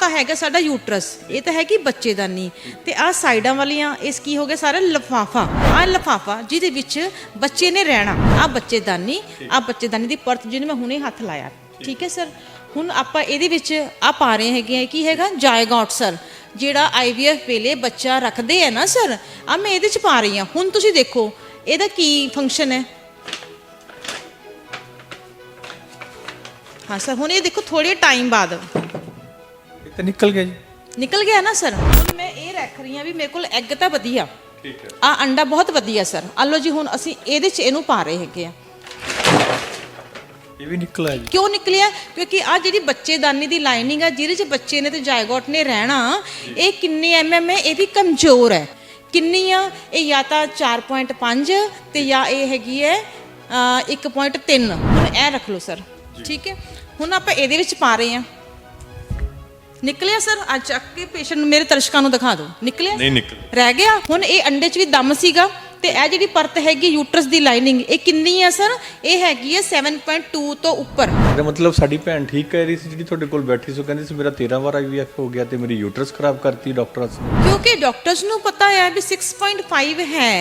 ਤਾਂ ਹੈਗਾ ਸਾਡਾ ਯੂਟਰਸ। ਇਹ ਤਾਂ ਹੈ ਕਿ ਬੱਚੇਦਾਨੀ। ਤੇ ਆ ਸਾਈਡਾਂ ਵਾਲੀਆਂ, ਇਸ ਕੀ ਹੋ ਗਿਆ ਸਾਰਾ ਲਫਾਫਾ। ਆ ਲਫਾਫਾ ਜਿਹਦੇ ਵਿੱਚ ਬੱਚੇ ਨੇ ਰਹਿਣਾ। ਆ ਬੱਚੇਦਾਨੀ ਆ ਬੱਚੇਦਾਨੀ ਦੀ ਪਰਤ ਜਿਹਨੂੰ ਮੈਂ ਹੁਣੇ ਹੱਥ ਲਾਇਆ। ਠੀਕ ਹੈ ਸਰ? ਹੁਣ ਆਪਾਂ ਇਹਦੇ ਵਿੱਚ ਆ ਪਾ ਰਹੇ ਹੈਗੇ ਆ ਕੀ ਹੈਗਾ? Zygote sir. ਜਿਹੜਾ ਆਈਵੀਐਫ ਵੇਲੇ ਬੱਚਾ ਰੱਖਦੇ ਆ ਨਾ ਸਰ ਆ ਮੈਂ ਇਹਦੇ ਚ ਪਾ ਰਹੀ ਹਾਂ। ਹੁਣ ਤੁਸੀਂ ਦੇਖੋ, ਇਹਦਾ ਕੀ ਫੰਕਸ਼ਨ ਹੈ? ਹਾਂ ਸਰ, ਹੁਣ ਇਹ ਦੇਖੋ ਥੋੜੇ ਟਾਈਮ ਬਾਅਦ। ਤਾਂ ਨਿਕਲ ਗਿਆ ਜੀ। ਨਿਕਲ ਗਿਆ ਨਾ ਸਰ। ਹੁਣ ਮੈਂ ਇਹ ਰੱਖ ਰਹੀ ਹਾਂ ਵੀ ਮੇਰੇ ਕੋਲ ਐਗ ਤਾਂ ਵਧੀਆ। ਠੀਕ ਹੈ। ਆ ਅੰਡਾ ਬਹੁਤ ਵਧੀਆ ਸਰ। ਆ ਲਓ ਜੀ ਹੁਣ ਅਸੀਂ ਇਹਦੇ ਚ ਇਹਨੂੰ ਪਾ ਰਹੇ ਹੈਗੇ ਆ। ਇਹ ਵੀ ਨਿਕਲ ਆਇਆ ਜੀ। ਕਿਉਂ ਨਿਕਲਿਆ? ਕਿਉਂਕਿ ਆ ਜਿਹੜੀ ਬੱਚੇਦਾਨੀ ਦੀ ਲਾਈਨਿੰਗ ਆ ਜਿਹਦੇ ਚ ਬੱਚੇ ਨੇ ਤੇ ਜਾਇਗੋਟ ਨੇ ਰਹਿਣਾ ਇਹ ਕਿੰਨੇ ਐਮਐਮ ਹੈ ਇਹ ਵੀ ਕਮਜ਼ੋਰ ਹੈ। ਕਿੰਨੀ ਆ ਇਹ ਜਾਂ ਤਾਂ 4.5 ਤੇ ਜਾਂ ਇਹ ਹੈਗੀ ਹੈ ਅ, 1.3 ਹੁਣ ਇਹ ਰੱਖ ਲਓ ਸਰ। ਠੀਕ ਹੈ? ਹੁਣ ਆਪਾਂ ਇਹਦੇ ਵਿੱਚ ਪਾ ਰਹੇ ਹਾਂ। ਨਿਕਲਿਆ ਸਰ? ਅੱਜ ਚੱਕ ਕੇ ਪੇਸ਼ੈਂਟ ਨੂੰ ਮੇਰੇ ਦਰਸ਼ਕਾਂ ਨੂੰ ਦਿਖਾ ਦਿਓ। ਨਿਕਲਿਆ? ਨਹੀਂ ਨਿਕਲ। ਰਹਿ ਗਿਆ? ਹੁਣ ਇਹ ਅੰਡੇ 'ਚ ਵੀ ਦਮ ਸੀਗਾ ਤੇ ਇਹ ਜਿਹੜੀ ਪਰਤ ਹੈਗੀ ਯੂਟਰਸ ਦੀ ਲਾਈਨਿੰਗ ਇਹ ਕਿੰਨੀ ਆ ਸਰ? ਇਹ ਹੈਗੀ ਹੈ 7.2 ਤੋਂ ਉੱਪਰ। ਇਹਦਾ ਮਤਲਬ ਸਾਡੀ ਭੈਣ ਠੀਕ ਕਹਿ ਰਹੀ ਸੀ ਜਿਹੜੀ ਤੁਹਾਡੇ ਕੋਲ ਬੈਠੀ ਸੀ ਉਹ ਕਹਿੰਦੀ ਸੀ ਮੇਰਾ 13 ਵਾਰ ਆਈਵੀਐਫ ਹੋ ਗਿਆ ਤੇ ਮੇਰੀ ਯੂਟਰਸ ਖਰਾਬ ਕਰਤੀ ਡਾਕਟਰਾਂ ਨੇ। ਕਿਉਂਕਿ ਡਾਕਟਰਸ ਨੂੰ ਪਤਾ ਹੈ ਵੀ 6.5 ਹੈ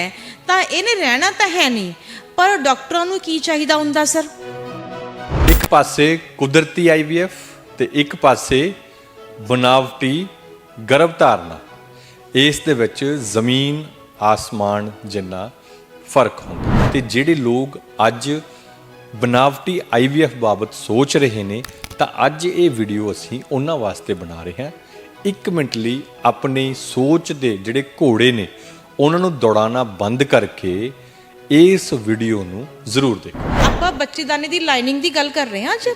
ਤਾਂ ਇਹਨੇ ਰਹਿਣਾ ਤਾਂ ਹੈ ਨਹੀਂ। ਪਰ ਡਾਕਟਰਾਂ ਨੂੰ ਕੀ ਚਾਹੀਦਾ ਹੁੰਦਾ ਸਰ? ਇੱਕ ਪਾਸੇ ਕੁਦਰਤੀ ਆਈਵੀਐਫ ਤੇ ਇੱਕ ਪਾਸੇ ਬਨਾਵਟੀ ਗਰਭ ਧਾਰਨਾ। ਇਸ ਦੇ ਵਿੱਚ ਜ਼ਮੀਨ, ਆਸਮਾਨ ਜਿੰਨਾ ਫ਼ਰਕ ਹੁੰਦਾ ਤੇ ਜਿਹੜੇ ਲੋਕ ਅੱਜ ਬਨਾਵਟੀ ਆਈਵੀਐਫ ਬਾਬਤ ਸੋਚ ਰਹੇ ਨੇ, ਤਾਂ ਅੱਜ ਇਹ ਵੀਡੀਓ ਅਸੀਂ ਉਹਨਾਂ ਵਾਸਤੇ ਬਣਾ ਰਹੇ ਹਾਂ। ਇੱਕ ਮਿੰਟ ਲਈ ਆਪਣੀ ਸੋਚ ਦੇ ਜਿਹੜੇ ਘੋੜੇ ਨੇ, ਉਹਨਾਂ ਨੂੰ ਦੌੜਾਣਾ ਬੰਦ ਕਰਕੇ ਇਸ ਵੀਡੀਓ ਨੂੰ ਜ਼ਰੂਰ ਦੇਖੋ। ਆਪਾਂ ਬੱਚੇਦਾਨੀ ਦੀ ਲਾਈਨਿੰਗ ਦੀ ਗੱਲ ਕਰ ਰਹੇ ਹਾਂ ਅੱਜ?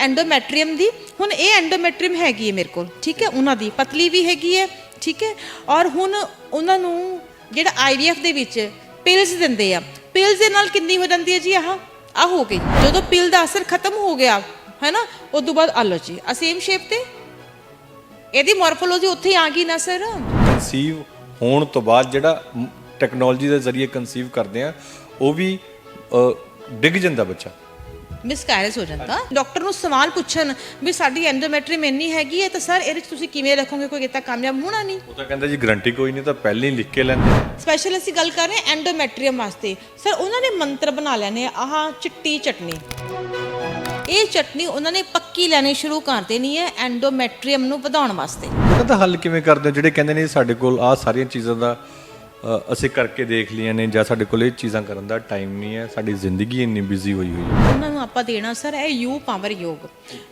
ਐਂਡੋਮੈਟਰੀਅਮ ਦੀ। ਹੁਣ ਇਹ ਐਂਡੋਮੈਟਰੀਅਮ ਹੈਗੀ ਹੈ ਮੇਰੇ ਕੋਲ, ਠੀਕ ਹੈ? ਉਹਨਾਂ ਦੀ ਪਤਲੀ ਵੀ ਹੈਗੀ ਹੈ, ਠੀਕ ਹੈ? ਔਰ ਹੁਣ ਉਹਨਾਂ ਨੂੰ ਜਿਹੜਾ ਆਈਵੀਐਫ ਦੇ ਵਿੱਚ ਪਿਲਸ ਦਿੰਦੇ ਆ। ਪਿਲਸ ਦੇ ਨਾਲ ਕਿੰਨੀ ਹੋ ਜਾਂਦੀ ਹੈ ਜੀ ਆਹ? ਆ ਹੋ ਗਈ। ਜਦੋਂ ਪਿਲ ਦਾ ਅਸਰ ਖਤਮ ਹੋ ਗਿਆ ਹੈ ਨਾ ਉਸ ਤੋਂ ਬਾਅਦ ਆ ਲਓ ਜੀ ਆ ਸੇਮ ਸ਼ੇਪ ਤੇ। ਇਹਦੀ ਮਾਰਫੋਲੋਜੀ ਉੱਥੇ ਆ ਗਈ ਨਾ ਸਰ ਕਨਸੀਵ ਹੋਣ ਤੋਂ ਬਾਅਦ ਜਿਹੜਾ ਟੈਕਨੋਲੋਜੀ ਦੇ ਜ਼ਰੀਏ ਕਨਸੀਵ ਕਰਦੇ ਆ, ਉਹ ਵੀ ਡਿੱਗ ਜਾਂਦਾ ਬੱਚਾ। ਮਿਸਕੈਰੇਜ ਹੋ ਜਾਂਦਾ। ਡਾਕਟਰ ਨੂੰ ਸਵਾਲ ਪੁੱਛਣ ਵੀ ਸਾਡੀ ਐਂਡੋਮੈਟਰੀਅਮ ਇੰਨੀ ਹੈਗੀ ਹੈ ਤਾਂ ਸਰ ਇਹਦੇ 'ਚ ਤੁਸੀਂ ਕਿਵੇਂ ਰੱਖੋਗੇ? ਕੋਈ ਕਿਤਾ ਕਾਮਯਾਬ ਹੋਣਾ ਨਹੀਂ? ਉਹ ਤਾਂ ਕਹਿੰਦਾ ਜੀ ਗਰੰਟੀ ਕੋਈ ਨਹੀਂ ਤਾਂ ਪਹਿਲਾਂ ਹੀ ਲਿਖ ਕੇ ਲੈਂਦੇ ਸਪੈਸ਼ਲ ਅਸੀਂ ਗੱਲ ਕਰ ਰਹੇ ਹਾਂ ਐਂਡੋਮੈਟਰੀਅਮ ਵਾਸਤੇ। ਸਰ ਉਹਨਾਂ ਨੇ ਮੰਤਰ ਬਣਾ ਲੈਣੇ ਆ ਆਹ ਚਿੱਟੀ ਚਟਨੀ। ਇਹ ਚਟਨੀ ਉਹਨਾਂ ਨੇ ਪੱਕੀ ਲੈਣੀ ਸ਼ੁਰੂ ਕਰ ਦੇਣੀ ਹੈ ਐਂਡੋਮੈਟਰੀਅਮ ਨੂੰ ਵਧਾਉਣ ਵਾਸਤੇ। ਦਾ ਹੱਲ ਕਿਵੇਂ ਕਰਦੇ ਹੋ? ਜਿਹੜੇ ਕਹਿੰਦੇ ਨੇ ਸਾਡੇ ਕੋਲ ਆਹ ਸਾਰੀਆਂ ਚੀਜ਼ਾਂ ਦਾ ਅਸੀਂ ਕਰਕੇ ਦੇਖ ਲਈਆਂ ਨੇ ਜਾਂ ਸਾਡੇ ਕੋਲ ਇਹ ਚੀਜ਼ਾਂ ਕਰਨ ਦਾ ਟਾਈਮ ਨਹੀਂ ਹੈ ਸਾਡੀ ਜ਼ਿੰਦਗੀ ਇੰਨੀ ਬਿਜ਼ੀ ਹੋਈ ਹੋਈ ਹੈ। ਉਹਨਾਂ ਨੂੰ ਆਪਾਂ ਦੇਣਾ ਸਰ ਇਹ ਯੂ ਪਾਵਰ ਯੋਗ।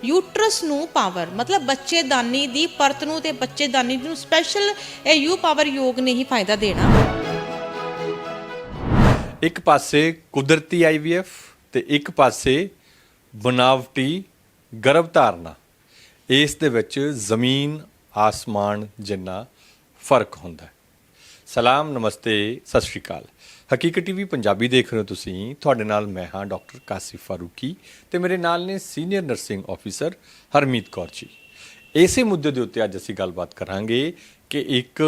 ਯੂਟਰਸ ਨੂੰ ਪਾਵਰ ਮਤਲਬ ਬੱਚੇਦਾਨੀ ਦੀ ਪਰਤ ਨੂੰ ਤੇ ਬੱਚੇਦਾਨੀ ਨੂੰ ਸਪੈਸ਼ਲ ਇਹ ਯੂ ਪਾਵਰ ਯੋਗ ਨੇ ਹੀ ਫਾਇਦਾ ਦੇਣਾ। ਇੱਕ ਪਾਸੇ ਕੁਦਰਤੀ ਆਈਵੀਐਫ ਤੇ ਇੱਕ ਪਾਸੇ ਬਨਾਵਟੀ ਗਰਭ ਧਾਰਨਾ। ਇਸ ਦੇ ਵਿੱਚ ਜ਼ਮੀਨ ਆਸਮਾਨ ਜਿੰਨਾ ਫ਼ਰਕ ਹੁੰਦਾ ਹੈ। ਸਲਾਮ, ਨਮਸਤੇ, ਸਤਿ ਸ਼੍ਰੀ ਅਕਾਲ। ਹਕੀਕਤ ਟੀਵੀ ਪੰਜਾਬੀ ਦੇਖ ਰਹੇ ਹੋ ਤੁਸੀਂ। ਤੁਹਾਡੇ ਨਾਲ ਮੈਂ ਹਾਂ ਡਾਕਟਰ ਕਾਸਿਫ ਫਾਰੂਕੀ ਤੇ ਮੇਰੇ ਨਾਲ ਨੇ senior nursing officer Harmeet Kaur ji. ਇਸੇ ਮੁੱਦੇ ਦੇ ਉੱਤੇ ਅੱਜ ਅਸੀਂ ਗੱਲਬਾਤ ਕਰਾਂਗੇ ਕਿ ਇੱਕ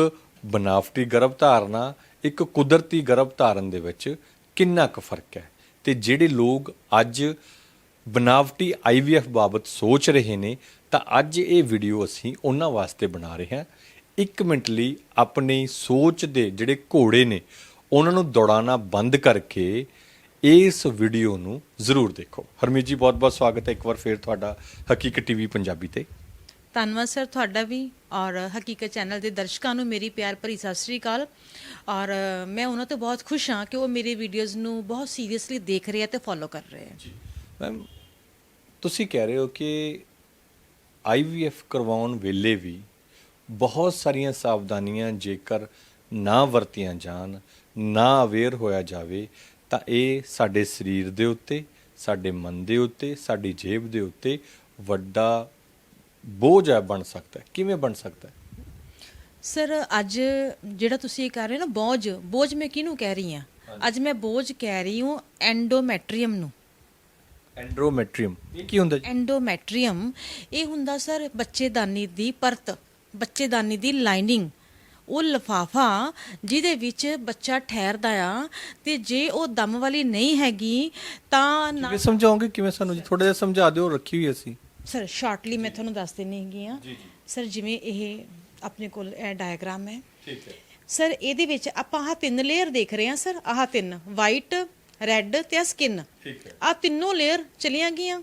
ਬਨਾਵਟੀ ਗਰਭ ਧਾਰਨਾ, ਇੱਕ ਕੁਦਰਤੀ ਗਰਭ ਧਾਰਨ ਦੇ ਵਿੱਚ ਕਿੰਨਾ ਕੁ ਫ਼ਰਕ ਹੈ ਤੇ ਜਿਹੜੇ ਲੋਕ ਅੱਜ ਬਨਾਵਟੀ ਆਈਵੀਐਫ ਬਾਬਤ ਸੋਚ ਰਹੇ ਨੇ, ਤਾਂ ਅੱਜ ਇਹ ਵੀਡੀਓ ਅਸੀਂ ਉਹਨਾਂ ਵਾਸਤੇ ਬਣਾ ਰਹੇ ਹਾਂ। ਇੱਕ ਮਿੰਟ ਲਈ ਆਪਣੀ ਸੋਚ ਦੇ ਜਿਹੜੇ ਘੋੜੇ ਨੇ ਉਹਨਾਂ ਨੂੰ ਦੌੜਾਣਾ ਬੰਦ ਕਰਕੇ ਇਸ ਵੀਡੀਓ ਨੂੰ ਜ਼ਰੂਰ ਦੇਖੋ। ਹਰਮੀਤ ਜੀ ਬਹੁਤ-ਬਹੁਤ ਸਵਾਗਤ ਹੈ ਇੱਕ ਵਾਰ ਫੇਰ ਤੁਹਾਡਾ ਹਕੀਕਤ ਟੀਵੀ ਪੰਜਾਬੀ ਤੇ। ਧੰਨਵਾਦ ਸਰ ਤੁਹਾਡਾ ਵੀ ਔਰ ਹਕੀਕਤ ਚੈਨਲ ਦੇ ਦਰਸ਼ਕਾਂ ਨੂੰ ਮੇਰੀ ਪਿਆਰ ਭਰੀ ਸਤਿ ਸ੍ਰੀ ਅਕਾਲ। ਔਰ ਮੈਂ ਉਹਨਾਂ ਤੋਂ ਬਹੁਤ ਖੁਸ਼ ਹਾਂ ਕਿ ਉਹ ਮੇਰੀ ਵੀਡੀਓਜ਼ ਨੂੰ ਬਹੁਤ ਸੀਰੀਅਸਲੀ ਦੇਖ ਰਹੇ ਆ ਤੇ ਫੋਲੋ ਕਰ ਰਹੇ ਆ। ਮੈਮ ਤੁਸੀਂ ਕਹਿ ਰਹੇ ਹੋ ਕਿ ਆਈਵੀਐਫ ਕਰਵਾਉਣ ਵੇਲੇ ਵੀ ਬਹੁਤ ਸਾਰੀਆਂ ਸਾਵਧਾਨੀਆਂ ਜੇਕਰ ਨਾ ਵਰਤੀਆਂ ਜਾਣ ਨਾ ਅਵੇਅਰ ਹੋਇਆ ਜਾਵੇ ਤਾਂ ਇਹ ਸਾਡੇ ਸਰੀਰ ਦੇ ਉੱਤੇ ਸਾਡੇ ਮਨ ਦੇ ਉੱਤੇ ਸਾਡੀ ਜੇਬ ਦੇ ਉੱਤੇ ਵੱਡਾ ਬੋਝ ਹੈ ਬਣ ਸਕਦਾ ਹੈ। ਕਿਵੇਂ ਬਣ ਸਕਦਾ ਹੈ? ਸਰ ਅੱਜ ਜਿਹੜਾ ਤੁਸੀਂ ਇਹ ਕਰ ਰਹੇ ਹੋ ਨਾ ਬੋਝ ਬੋਝ ਮੈਂ ਕਿਹਨੂੰ ਕਹਿ ਰਹੀ ਹਾਂ? ਅੱਜ ਮੈਂ ਬੋਝ ਕਹਿ ਰਹੀ ਹਾਂ ਐਂਡੋਮੈਟਰੀਅਮ ਨੂੰ। ਐਂਡਰੋਮੈਟਰੀਅਮ ਇਹ ਕੀ ਹੁੰਦਾ ਜੀ? ਐਂਡੋਮੈਟਰੀਅਮ ਇਹ ਹੁੰਦਾ ਸਰ ਬੱਚੇਦਾਨੀ ਦੀ ਪਰਤ। ਬੱਚੇਦਾਨੀ ਦੀ ਲਾਈਨਿੰਗ। ਉਹ ਲਫਾਫਾ ਜਿਹਦੇ ਵਿੱਚ ਬੱਚਾ ਠਹਿਰਦਾ ਆ ਤੇ ਜੇ ਉਹ ਦਮ ਵਾਲੀ ਨਹੀਂ ਹੈਗੀ ਤਾਂ ਨਾ ਕਿਵੇਂ ਸਮਝਾਓਗੇ? ਕਿਵੇਂ ਸਾਨੂੰ ਜੀ? ਥੋੜਾ ਜਿਹਾ ਸਮਝਾ ਦਿਓ ਰੱਖੀ ਹੋਈ ਅਸੀਂ। ਸਰ ਸ਼ਾਰਟਲੀ ਮੈਂ ਤੁਹਾਨੂੰ ਦੱਸ ਦਿੰਨੀ ਹੈਗੀ ਆ। ਸਰ ਜਿਵੇਂ ਇਹ ਆਪਣੇ ਕੋਲ ਇਹ ਡਾਇਗਰਾਮ ਹੈ। ਠੀਕ ਹੈ। ਸਰ ਇਹਦੇ ਵਿੱਚ ਆਪਾਂ ਆਹ ਤਿੰਨ ਲੇਅਰ ਦੇਖ ਰਹੇ ਹਾਂ ਸਰ। ਆਹ ਤਿੰਨ ਵਾਈਟ ਰੈੱਡ ਤੇ ਆ ਸਕਿਨ ਠੀਕ ਹੈ। ਆ ਤਿੰਨੋਂ ਲੇਅਰ ਚਲੀਆਂ ਗਈਆਂ।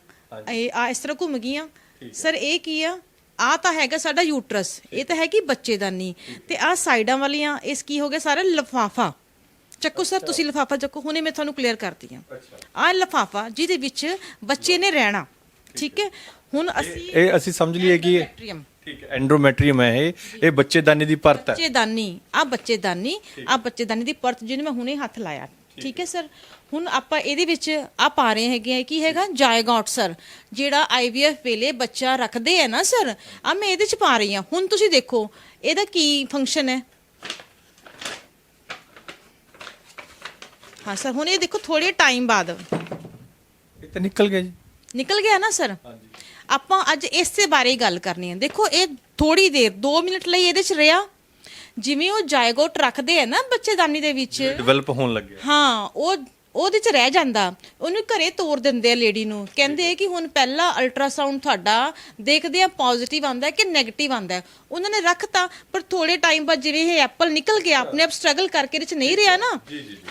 ਇਹ ਆ ਇਸ ਤਰ੍ਹਾਂ ਘੁੰਮ ਗਈਆਂ। ਸਰ ਇਹ ਕੀ ਆ? ਆ ਤਾਂ ਹੈਗਾ ਸਾਡਾ ਯੂਟਰਸ ਇਹ ਤਾਂ ਹੈਗੀ ਬੱਚੇਦਾਨੀ। ਤੇ ਆ ਸਾਈਡਾਂ ਵਾਲੀਆਂ ਇਸ ਕੀ ਹੋ ਗਿਆ ਸਾਰਾ ਲਫਾਫਾ। ਚੱਕੋ ਸਰ ਤੁਸੀਂ ਲਫਾਫਾ ਚੱਕੋ ਹੁਣੇ ਮੈਂ ਤੁਹਾਨੂੰ ਕਲੀਅਰ ਕਰਦੀ ਆ ਆ ਲਫਾਫਾ ਜਿਹਦੇ ਵਿੱਚ ਬੱਚੇ ਨੇ ਰਹਿਣਾ ਠੀਕ ਹੈ? ਹੁਣ ਅਸੀਂ ਇਹ ਅਸੀਂ ਸਮਝ ਲਈਏ ਕਿ ਠੀਕ ਹੈ ਐਂਡਰੋਮੈਟਰੀਅਮ ਹੈ ਇਹ। ਇਹ ਬੱਚੇਦਾਨੀ ਦੀ ਪਰਤ ਹੈ। ਬੱਚੇਦਾਨੀ ਆ ਬੱਚੇਦਾਨੀ ਆ ਬੱਚੇਦਾਨੀ ਦੀ ਪਰਤ ਜਿਹਨੂੰ ਮੈਂ ਹੁਣੇ ਹੱਥ ਲਾਇਆ। ਠੀਕ ਹੈ ਸਰ। ਹੁਣ ਆਪਾਂ ਇਹਦੇ ਵਿੱਚ ਆ ਪਾ ਰਹੇ ਹੈਗੇ ਆ ਕੀ ਹੈਗਾ? ਜਾਇਗੋਟ ਸਰ ਜਿਹੜਾ ਆਈਵੀਐਫ ਵੇਲੇ ਬੱਚਾ ਰੱਖਦੇ ਆ ਨਾ ਸਰ ਆ ਮੈਂ ਇਹਦੇ ਚ ਪਾ ਰਹੀ ਹਾਂ। ਹੁਣ ਤੁਸੀਂ ਦੇਖੋ ਇਹਦਾ ਕੀ ਫੰਕਸ਼ਨ ਹੈ? ਹਾਂ ਸਰ ਹੁਣ ਇਹ ਦੇਖੋ ਥੋੜੇ ਟਾਈਮ ਬਾਅਦ। ਇਹ ਤਾਂ ਨਿਕਲ ਗਿਆ ਜੀ। ਨਿਕਲ ਗਿਆ ਨਾ ਸਰ? ਆਪਾਂ ਅੱਜ ਇਸੇ ਬਾਰੇ ਗੱਲ ਕਰਨੀ ਹੈ। ਦੇਖੋ ਇਹ ਥੋੜੀ ਦੇਰ 2 ਮਿੰਟ ਲਈ ਇਹਦੇ ਚ ਰਿਹਾ। ਜਿਵੇਂ ਉਹ ਜਾਇਗੋਟ ਰੱਖਦੇ ਆ ਨਾ ਬੱਚੇਦਾਨੀ ਦੇ ਵਿੱਚ। ਡਿਵੈਲਪ ਹੋਣ ਲੱਗਿਆ ਹਾਂ ਉਹ ਉਹਦੇ ਚ ਰਹਿ ਜਾਂਦਾ। ਉਹਨੂੰ ਘਰੇ ਤੋਰ ਦਿੰਦੇ ਆ ਲੇਡੀ ਨੂੰ। ਕਹਿੰਦੇ ਆ ਕਿ ਹੁਣ ਪਹਿਲਾ ਅਲਟਰਾਸਾਊਂਡ ਤੁਹਾਡਾ ਦੇਖਦੇ ਆ ਪੋਜ਼ਿਟਿਵ ਆਂਦਾ ਕਿ 네ਗੇਟਿਵ ਆਂਦਾ ਉਹਨਾਂ ਨੇ ਰੱਖਤਾ ਪਰ ਥੋੜੇ ਟਾਈਮ ਬਾਅਦ ਜਿਵੇਂ ਇਹ ਐਪਲ ਨਿਕਲ ਗਿਆ ਆਪਣੇ ਆਪ ਸਟਰਗਲ ਕਰਕੇ ਇਹਦੇ ਚ ਨਹੀਂ ਰਿਹਾ ਨਾ।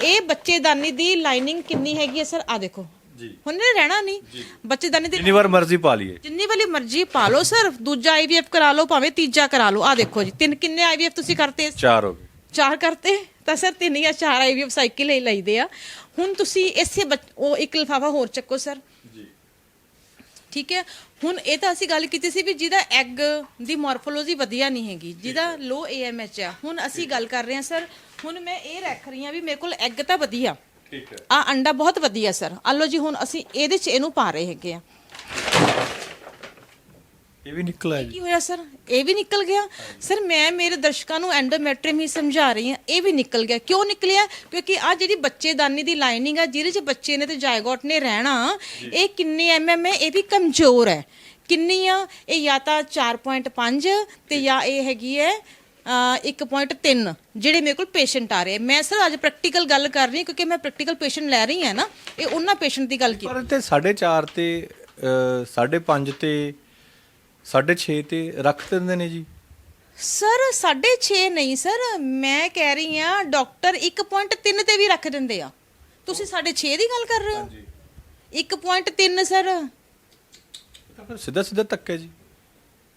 ਇਹ ਬੱਚੇਦਾਨੀ ਦੀ ਲਾਈਨਿੰਗ ਕਿੰਨੀ ਹੈਗੀ ਹੈ ਸਰ? ਆ ਦੇਖੋ। ਜੀ। ਹੁਣ ਇਹ ਰਹਿਣਾ ਨਹੀਂ। ਬੱਚੇਦਾਨੀ ਦੀ ਜਿੰਨੀ ਵਾਰ ਮਰਜ਼ੀ ਪਾ ਲਈਏ। ਜਿੰਨੀ ਵਾਲੀ ਮਰਜ਼ੀ ਪਾ ਲਓ ਸਰ ਦੂਜਾ ਆਈਵੀਐਫ ਕਰਾ ਲਓ ਭਾਵੇਂ ਤੀਜਾ ਕਰਾ ਲਓ। ਆ ਦੇਖੋ ਜੀ ਤਿੰਨ ਕਿੰਨੇ ਆਈਵੀਐਫ ਤੁਸੀਂ ਕਰਤੇ? ਚਾਰ ਹੋ ਗਏ। ਚਾਰ ਕਰਤੇ? ਤਾਂ ਸਰ ਤਿੰਨ ਜਾਂ ਚਾਰ ਆਈਵੀਐਫ ਸਾਈਕਲ ਹੀ ਲਈਦੇ ਆ। ਹੁਣ ਤੁਸੀਂ ਇਸੇ ਉਹ ਇੱਕ ਲਿਫਾਫਾ ਹੋਰ ਚੱਕੋ ਸਰ। ਜੀ। ਠੀਕ ਹੈ? ਹੁਣ ਇਹ ਤਾਂ ਅਸੀਂ ਗੱਲ ਕੀਤੀ ਸੀ ਵੀ ਜਿਹਦਾ ਐਗ ਦੀ ਮਾਰਫੋਲੋਜੀ ਵਧੀਆ ਨਹੀਂ ਹੈਗੀ ਜਿਹਦਾ ਲੋ ਏਐਮਐਚ ਆ। ਹੁਣ ਅਸੀਂ ਗੱਲ ਕਰ ਰਹੇ ਹਾਂ ਸਰ ਹੁਣ ਮੈਂ ਇਹ ਰੱਖ ਰਹੀ ਹਾਂ ਵੀ ਮੇਰੇ ਕੋਲ ਐਗ ਤਾਂ ਵਧੀਆ। ਠੀਕ ਹੈ। ਆ ਅੰਡਾ ਬਹੁਤ ਵਧੀਆ ਸਰ। ਆ ਲਓ ਜੀ ਹੁਣ ਅਸੀਂ ਇਹਦੇ ਚ ਇਹਨੂੰ ਪਾ ਰਹੇ ਹੈਗੇ ਆ। ਇਹ ਵੀ ਨਿਕਲਿਆ ਜੀ ਕੀ ਹੋਇਆ ਸਰ? ਇਹ ਵੀ ਨਿਕਲ ਗਿਆ? ਸਰ ਮੈਂ ਮੇਰੇ ਦਰਸ਼ਕਾਂ ਨੂੰ ਐਂਡੋਮੈਟ੍ਰੀਅਮ ਹੀ ਸਮਝਾ ਰਹੀ ਹਾਂ ਇਹ ਵੀ ਨਿਕਲ ਗਿਆ। ਕਿਉਂ ਨਿਕਲਿਆ? ਕਿਉਂਕਿ ਆ ਜਿਹੜੀ ਬੱਚੇਦਾਨੀ ਦੀ ਲਾਈਨਿੰਗ ਆ ਜਿਹਦੇ ਚ ਬੱਚੇ ਨੇ ਤੇ ਜਾਇਗੋਟ ਨੇ ਰਹਿਣਾ ਇਹ ਕਿੰਨੇ ਐਮਐਮ ਹੈ? ਇਹ ਵੀ ਕਮਜ਼ੋਰ ਹੈ। ਕਿੰਨੀ ਆ? ਇਹ ਜਾਂ ਤਾਂ 4.5 ਤੇ ਜਾਂ ਇਹ ਹੈਗੀ ਹੈ 1.3 ਜਿਹੜੇ ਮੇਰੇ ਕੋਲ ਪੇਸ਼ੈਂਟ ਆ ਰਹੇ ਮੈਂ ਸਰ ਅੱਜ ਪ੍ਰੈਕਟੀਕਲ ਗੱਲ ਕਰ ਰਹੀ ਹਾਂ ਕਿਉਂਕਿ ਮੈਂ ਪ੍ਰੈਕਟੀਕਲ ਪੇਸ਼ੈਂਟ ਲੈ ਰਹੀ ਹਾਂ ਨਾ ਇਹ ਉਹਨਾਂ ਪੇਸ਼ੈਂਟ ਦੀ ਗੱਲ ਕੀਤੀ ਪਰ ਤੇ 4.5 ਤੇ 5.5 ਤੇ 6.5 ਤੇ ਰੱਖ ਦਿੰਦੇ ਨੇ ਜੀ। ਸਰ 6.5 ਨਹੀਂ ਸਰ ਮੈਂ ਕਹਿ ਰਹੀ ਆ ਡਾਕਟਰ 1.3 ਤੇ ਵੀ ਰੱਖ ਦਿੰਦੇ ਆ। ਤੁਸੀਂ 6.5 ਦੀ ਗੱਲ ਕਰ ਰਹੇ ਹੋ? 1.3 ਸਰ ਤਾਂ ਫਿਰ ਸਿੱਧਾ ਸਿੱਧਾ ਧੱਕਾ ਜੀ।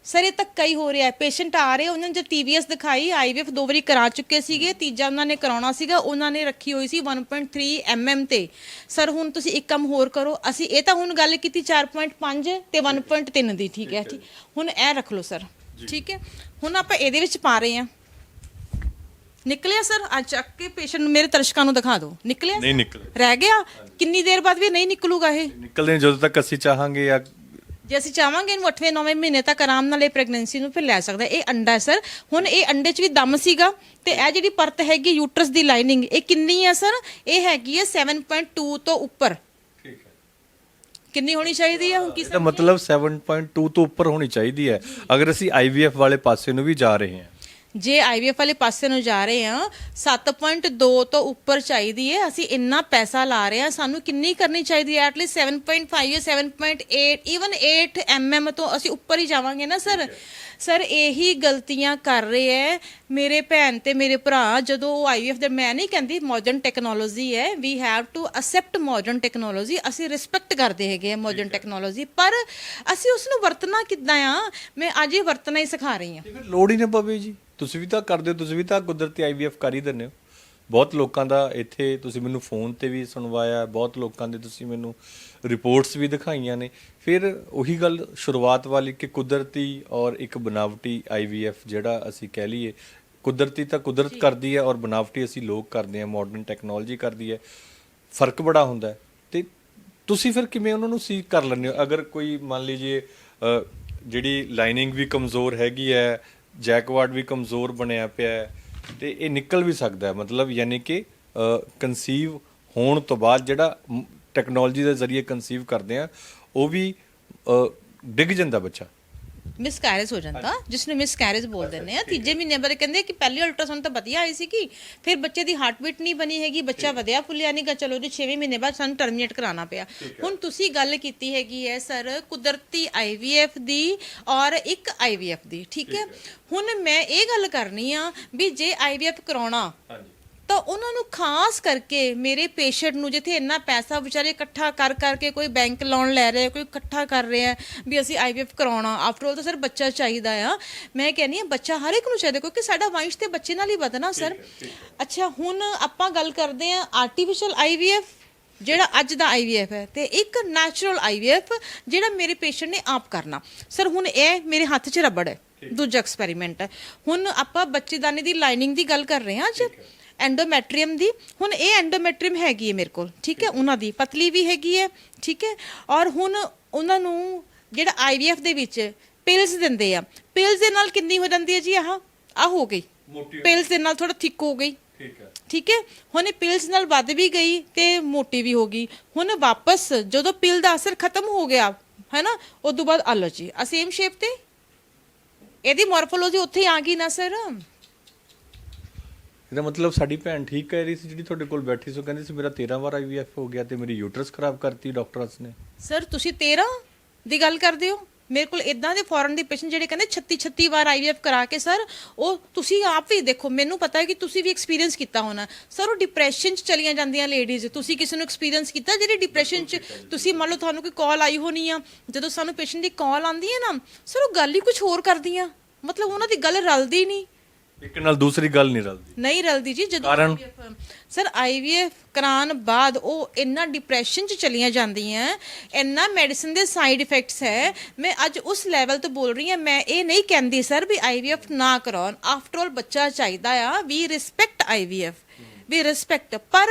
ਸਰ ਇਹ ਧੱਕਾ ਹੀ ਹੋ ਰਿਹਾ ਹੈ। ਪੇਸ਼ੈਂਟ ਆ ਰਹੇ ਉਹਨਾਂ ਨੇ ਜਦ ਟੀਵੀਐਸ ਦਿਖਾਈ ਆਈਵੀਐਫ ਦੋ ਵਾਰੀ ਕਰਾ ਚੁੱਕੇ ਸੀਗੇ। ਤੀਜਾ ਉਹਨਾਂ ਨੇ ਕਰਾਉਣਾ ਸੀਗਾ ਉਹਨਾਂ ਨੇ ਰੱਖੀ ਹੋਈ ਸੀ 1.3 ਐਮਐਮ ਤੇ। ਸਰ ਹੁਣ ਤੁਸੀਂ ਇੱਕ ਕੰਮ ਹੋਰ ਕਰੋ। ਅਸੀਂ ਇਹ ਤਾਂ ਹੁਣ ਗੱਲ ਕੀਤੀ 4.5 ਤੇ 1.3 ਦੀ ਠੀਕ ਹੈ? ਠੀਕ ਹੁਣ ਇਹ ਰੱਖ ਲਓ ਸਰ। ਠੀਕ ਹੈ? ਹੁਣ ਆਪਾਂ ਇਹਦੇ ਵਿੱਚ ਪਾ ਰਹੇ ਹਾਂ। ਨਿਕਲਿਆ ਸਰ? ਅੱਜ ਚੱਕ ਕੇ ਪੇਸ਼ੈਂਟ ਨੂੰ ਮੇਰੇ ਦਰਸ਼ਕਾਂ ਨੂੰ ਦਿਖਾ ਦਿਓ। ਨਿਕਲਿਆ? ਨਹੀਂ ਨਿਕਲੇ ਰਹਿ ਗਿਆ? ਕਿੰਨੀ ਦੇਰ ਬਾਅਦ ਵੀ ਨਹੀਂ ਨਿਕਲੂਗਾ ਇਹ? ਨਿਕਲਦੇ ਜਦੋਂ ਤੱਕ ਅਸੀਂ ਚਾਹਾਂਗੇ ਜਾਂ ਜੇ ਅਸੀਂ ਚਾਹਾਂਗੇ ਇਹਨੂੰ 8ਵੇਂ 9ਵੇਂ ਮਹੀਨੇ ਤੱਕ ਆਰਾਮ ਨਾਲ ਇਹ ਪ੍ਰੈਗਨੈਂਸੀ ਨੂੰ ਫਿਰ ਲੈ ਸਕਦਾ ਹੈ। ਇਹ ਅੰਡਾ ਹੈ ਸਰ ਹੁਣ ਇਹ ਅੰਡੇ 'ਚ ਵੀ ਦਮ ਸੀਗਾ ਤੇ ਇਹ ਜਿਹੜੀ ਪਰਤ ਹੈਗੀ ਯੂਟਰਸ ਦੀ ਲਾਈਨਿੰਗ ਇਹ ਕਿੰਨੀ ਹੈ ਸਰ ਇਹ ਹੈਗੀ ਹੈ 7.2 ਤੋਂ ਉੱਪਰ। ਠੀਕ ਹੈ। ਕਿੰਨੀ ਹੋਣੀ ਚਾਹੀਦੀ ਹੈ? ਹੁਣ ਕੀ ਇਹਦਾ ਮਤਲਬ 7.2 ਤੋਂ ਉੱਪਰ ਹੋਣੀ ਚਾਹੀਦੀ ਹੈ। ਅਗਰ ਅਸੀਂ ਆਈਵੀਐਫ ਵਾਲੇ ਪਾਸੇ ਨੂੰ ਵੀ ਜਾ ਰਹੇ ਹਾਂ ਜੇ ਆਈਵੀਐਫ ਵਾਲੇ ਪਾਸੇ ਨੂੰ ਜਾ ਰਹੇ ਹਾਂ 7.2 ਤੋਂ ਉੱਪਰ ਚਾਹੀਦੀ ਹੈ। ਅਸੀਂ ਇੰਨਾ ਪੈਸਾ ਲਾ ਰਹੇ ਹਾਂ ਸਾਨੂੰ ਕਿੰਨੀ ਕਰਨੀ ਚਾਹੀਦੀ ਹੈ? ਐਟਲੀਸਟ 7.5 ਜਾਂ 7.8 ਇਵਨ 8 ਐਮਐਮ ਤੋਂ ਅਸੀਂ ਉੱਪਰ ਹੀ ਜਾਵਾਂਗੇ ਨਾ ਸਰ ਸਰ ਇਹੀ ਗਲਤੀਆਂ ਕਰ ਰਹੇ ਹੈ ਮੇਰੇ ਭੈਣ ਤੇ ਮੇਰੇ ਭਰਾ। ਜਦੋਂ ਉਹ ਆਈਵੀਐਫ ਦੇ ਮੈਂ ਨਹੀਂ ਕਹਿੰਦੀ ਮਾਡਰਨ ਟੈਕਨੋਲੋਜੀ ਹੈ we have to accept modern technology ਅਸੀਂ ਰਿਸਪੈਕਟ ਕਰਦੇ ਹੈਗੇ ਮਾਡਰਨ ਟੈਕਨੋਲੋਜੀ ਪਰ ਅਸੀਂ ਉਸ ਨੂੰ ਵਰਤਣਾ ਕਿੱਦਾਂ ਆ? ਮੈਂ ਅੱਜ ਹੀ ਵਰਤਣਾ ਹੀ ਸਿਖਾ ਰਹੀ ਹਾਂ। ਲੋੜ ਹੀ ਨਾ ਪਵੇ ਜੀ। ਤੁਸੀਂ ਵੀ ਤਾਂ ਕਰਦੇ ਹੋ ਤੁਸੀਂ ਵੀ ਤਾਂ ਕੁਦਰਤੀ ਆਈਵੀਐਫ ਕਰ ਹੀ ਦਿੰਦੇ ਹੋ। ਬਹੁਤ ਲੋਕਾਂ ਦਾ ਇੱਥੇ ਤੁਸੀਂ ਮੈਨੂੰ ਫੋਨ ਤੇ ਵੀ ਸੁਣਵਾਇਆ ਬਹੁਤ ਲੋਕਾਂ ਦੇ ਤੁਸੀਂ ਮੈਨੂੰ ਰਿਪੋਰਟਸ ਵੀ ਦਿਖਾਈਆਂ ਨੇ। ਫਿਰ ਉਹੀ ਗੱਲ ਸ਼ੁਰੂਆਤ ਵਾਲੀ ਕਿ ਕੁਦਰਤੀ ਔਰ ਇੱਕ ਬਨਾਵਟੀ ਆਈਵੀਐਫ ਜਿਹੜਾ ਅਸੀਂ ਕਹਿ ਲਈਏ ਕੁਦਰਤੀ ਤਾਂ ਕੁਦਰਤ ਕਰਦੀ ਹੈ ਔਰ ਬਨਾਵਟੀ ਅਸੀਂ ਲੋਕ ਕਰਦੇ ਹਾਂ ਮਾਡਰਨ ਟੈਕਨੋਲੋਜੀ ਕਰਦੀ ਹੈ। ਫ਼ਰਕ ਬੜਾ ਹੁੰਦਾ ਤੇ ਤੁਸੀਂ ਫਿਰ ਕਿਵੇਂ ਉਹਨਾਂ ਨੂੰ ਸੀ ਕਰ ਲੈਂਦੇ ਹੋ? ਅਗਰ ਕੋਈ ਮੰਨ ਲਈਏ ਜਿਹੜੀ ਲਾਈਨਿੰਗ ਵੀ ਕਮਜ਼ੋਰ ਹੈਗੀ ਹੈ ਜੈਕਵਾਰਡ ਵੀ ਕਮਜ਼ੋਰ ਬਣਿਆ ਪਿਆ ਹੈ ਤੇ ਇਹ ਨਿਕਲ ਵੀ ਸਕਦਾ ਹੈ। ਮਤਲਬ ਯਾਨੀ ਕਿ ਕਨਸੀਵ ਹੋਣ ਤੋਂ ਬਾਅਦ ਜਿਹੜਾ ਟੈਕਨੋਲੋਜੀ ਦੇ ਜ਼ਰੀਏ ਕਨਸੀਵ ਕਰਦੇ ਆ, ਉਹ ਵੀ ਡਿੱਗ ਜਾਂਦਾ ਬੱਚਾ। ਮਿਸਕੈਰੇਜ ਹੋ ਜਾਂਦਾ ਜਿਸ ਨੂੰ ਮਿਸਕੈਰੇਜ ਬੋਲ ਦਿੰਦੇ ਆ। ਤੀਜੇ ਮਹੀਨੇ ਬਾਰੇ ਕਹਿੰਦੇ ਕਿ ਪਹਿਲੀ ਅਲਟਰਾਸਾਊਂਡ ਤਾਂ ਵਧੀਆ ਆਈ ਸੀ ਕਿ ਫਿਰ ਬੱਚੇ ਦੀ ਹਾਰਟਬੀਟ ਨਹੀਂ ਬਣੀ ਹੈਗੀ ਬੱਚਾ ਵਧਿਆ ਫੁੱਲਿਆ ਨਹੀਂਗਾ ਚਲੋ ਜੀ 6ਵੇਂ ਮਹੀਨੇ ਬਾਅਦ ਸਾਨੂੰ ਟਰਮੀਨੇਟ ਕਰਾਉਣਾ ਪਿਆ। ਹੁਣ ਤੁਸੀਂ ਗੱਲ ਕੀਤੀ ਹੈਗੀ ਹੈ ਸਰ ਕੁਦਰਤੀ ਆਈਵੀਐਫ ਦੀ ਔਰ ਇੱਕ ਆਈਵੀਐਫ ਦੀ ਠੀਕ ਹੈ। ਹੁਣ ਮੈਂ ਇਹ ਗੱਲ ਕਰਨੀ ਆ ਵੀ ਜੇ ਆਈਵੀਐਫ ਕਰਾਉਣਾ ਹਾਂਜੀ। ਤਾਂ ਉਹਨਾਂ ਨੂੰ ਖਾਸ ਕਰਕੇ ਮੇਰੇ ਪੇਸ਼ੈਂਟ ਨੂੰ ਜਿੱਥੇ ਇੰਨਾ ਪੈਸਾ ਵਿਚਾਰੇ ਇਕੱਠਾ ਕਰ ਕਰਕੇ ਕੋਈ ਬੈਂਕ ਲੋਨ ਲੈ ਰਿਹਾ ਕੋਈ ਇਕੱਠਾ ਕਰ ਰਿਹਾ ਵੀ ਅਸੀਂ ਆਈਵੀਐਫ ਕਰਾਉਣਾ। ਆਫਟਰ ਆਲ ਤਾਂ ਸਰ ਬੱਚਾ ਚਾਹੀਦਾ ਆ। ਮੈਂ ਕਹਿੰਨੀ ਆ ਬੱਚਾ ਹਰ ਇੱਕ ਨੂੰ ਚਾਹੀਦਾ ਕਿਉਂਕਿ ਸਾਡਾ ਵੰਸ਼ ਤੇ ਬੱਚੇ ਨਾਲ ਹੀ ਵਧਣਾ ਸਰ। ਅੱਛਾ ਹੁਣ ਆਪਾਂ ਗੱਲ ਕਰਦੇ ਆ ਆਰਟੀਫੀਸ਼ੀਅਲ ਆਈਵੀਐਫ ਜਿਹੜਾ ਅੱਜ ਦਾ ਆਈਵੀਐਫ ਹੈ ਤੇ ਇੱਕ ਨੈਚੁਰਲ ਆਈਵੀਐਫ ਜਿਹੜਾ ਮੇਰੇ ਪੇਸ਼ੈਂਟ ਨੇ ਆਪ ਕਰਨਾ। ਸਰ ਹੁਣ ਇਹ ਮੇਰੇ ਹੱਥ 'ਚ ਰਬੜ ਹੈ ਦੂਜਾ ਐਕਸਪੈਰੀਮੈਂਟ ਹੈ। ਹੁਣ ਆਪਾਂ ਬੱਚੇਦਾਨੀ ਦੀ ਲਾਈਨਿੰਗ ਦੀ ਗੱਲ ਕਰ ਰਹੇ ਹਾਂ ਅੱਜ। ਐਂਡੋਮੈਟਰੀਅਮ ਦੀ। ਹੁਣ ਇਹ ਐਂਡੋਮੈਟਰੀਅਮ ਹੈਗੀ ਹੈ ਮੇਰੇ ਕੋਲ ਠੀਕ ਹੈ? ਉਹਨਾਂ ਦੀ ਪਤਲੀ ਵੀ ਹੈਗੀ ਹੈ ਠੀਕ ਹੈ? ਔਰ ਹੁਣ ਉਹਨਾਂ ਨੂੰ ਜਿਹੜਾ ਆਈਵੀਐਫ ਦੇ ਵਿੱਚ ਪਿਲਸ ਦਿੰਦੇ ਆ। ਪਿਲਸ ਦੇ ਨਾਲ ਕਿੰਨੀ ਹੋ ਜਾਂਦੀ ਹੈ ਜੀ ਆਹ? ਆ ਹੋ ਗਈ। ਮੋਟੀ ਪਿਲਸ ਦੇ ਨਾਲ ਥੋੜਾ ਥਿਕ ਹੋ ਗਈ। ਠੀਕ ਹੈ। ਠੀਕ ਹੈ? ਹੁਣ ਇਹ ਪਿਲਸ ਨਾਲ ਵੱਧ ਵੀ ਗਈ ਤੇ ਮੋਟੀ ਵੀ ਹੋ ਗਈ। ਹੁਣ ਵਾਪਸ ਜਦੋਂ ਪਿਲ ਦਾ ਅਸਰ ਖਤਮ ਹੋ ਗਿਆ ਹੈ ਨਾ ਉਸ ਤੋਂ ਬਾਅਦ ਆਲੋ ਜੀ ਆ ਸੇਮ ਸ਼ੇਪ ਤੇ? ਇਹਦੀ ਮਾਰਫੋਲੋਜੀ ਉੱਥੇ ਆ ਗਈ ਨਾ ਸਰ ਇਹਦਾ ਮਤਲਬ ਸਾਡੀ ਭੈਣ ਠੀਕ ਕਹਿ ਰਹੀ ਸੀ, ਜਿਹੜੀ ਤੁਹਾਡੇ ਕੋਲ ਬੈਠੀ ਸੀ, ਉਹ ਕਹਿੰਦੀ ਸੀ, ਮੇਰਾ 13 ਵਾਰ ਆਈਵੀਐਫ ਹੋ ਗਿਆ ਤੇ ਮੇਰੀ ਯੂਟਰਸ ਖਰਾਬ ਕਰਤੀ ਡਾਕਟਰਸ ਨੇ। ਸਰ ਤੁਸੀਂ 13 ਦੀ ਗੱਲ ਕਰਦੇ ਹੋ? ਮੇਰੇ ਕੋਲ ਇਦਾਂ ਦੇ ਫੋਰਨ ਦੇ ਪੇਸ਼ੈਂਟ ਜਿਹੜੇ ਕਹਿੰਦੇ 36 36 ਵਾਰ ਆਈਵੀਐਫ ਕਰਾ ਕੇ ਸਰ ਉਹ ਤੁਸੀਂ ਆਪ ਵੀ ਦੇਖੋ, ਮੈਨੂੰ ਪਤਾ ਹੈ ਕਿ ਤੁਸੀਂ ਵੀ ਐਕਸਪੀਰੀਅੰਸ ਕੀਤਾ ਹੋਣਾ। ਸਰ ਉਹ ਡਿਪਰੈਸ਼ਨ ਚ ਚਲੀਆਂ ਜਾਂਦੀਆਂ ਲੇਡੀਜ਼ ਤੁਸੀਂ ਕਿਸੇ ਨੂੰ ਐਕਸਪੀਰੀਅੰਸ ਕੀਤਾ? ਜਿਹੜੀ ਡਿਪਰੈਸ਼ਨ ਚ ਤੁਸੀਂ ਮੰਨ ਲਓ ਤੁਹਾਨੂੰ ਕੋਈ ਕਾਲ ਆਈ ਹੋਣੀ ਆ, ਜਦੋਂ ਸਾਨੂੰ ਪੇਸ਼ੈਂਟ ਦੀ ਕਾਲ ਆਉਂਦੀ ਹੈ ਨਾ ਸਰ ਉਹ ਗੱਲ ਹੀ ਕੁਝ ਹੋਰ ਕਰਦੀਆਂ। ਮਤਲਬ ਉਹਨਾਂ ਦੀ ਗੱਲ ਰਲਦੀ ਨਹੀਂ। ਇੱਕ ਨਾਲ ਦੂਸਰੀ ਗੱਲ ਨਹੀਂ ਰਲਦੀ। ਨਹੀਂ ਰਲਦੀ ਜੀ ਜਦੋਂ ਕਾਰਨ? ਸਰ ਆਈਵੀਐਫ ਕਰਾਉਣ ਬਾਅਦ ਉਹ ਇੰਨਾ ਡਿਪਰੈਸ਼ਨ ਚ ਚਲੀਆਂ ਜਾਂਦੀਆਂ ਇੰਨਾ ਮੈਡੀਸਿਨ ਦੇ ਸਾਈਡ ਇਫੈਕਟਸ ਹੈ ਮੈਂ ਅੱਜ ਉਸ ਲੈਵਲ ਤੋਂ ਬੋਲ ਰਹੀ ਹਾਂ ਮੈਂ ਇਹ ਨਹੀਂ ਕਹਿੰਦੀ ਸਰ ਵੀ ਆਈਵੀਐਫ ਨਾ ਕਰਾਉਣ। ਆਫਟਰ ਆਲ ਬੱਚਾ ਚਾਹੀਦਾ ਆ we respect IVF we respect ਪਰ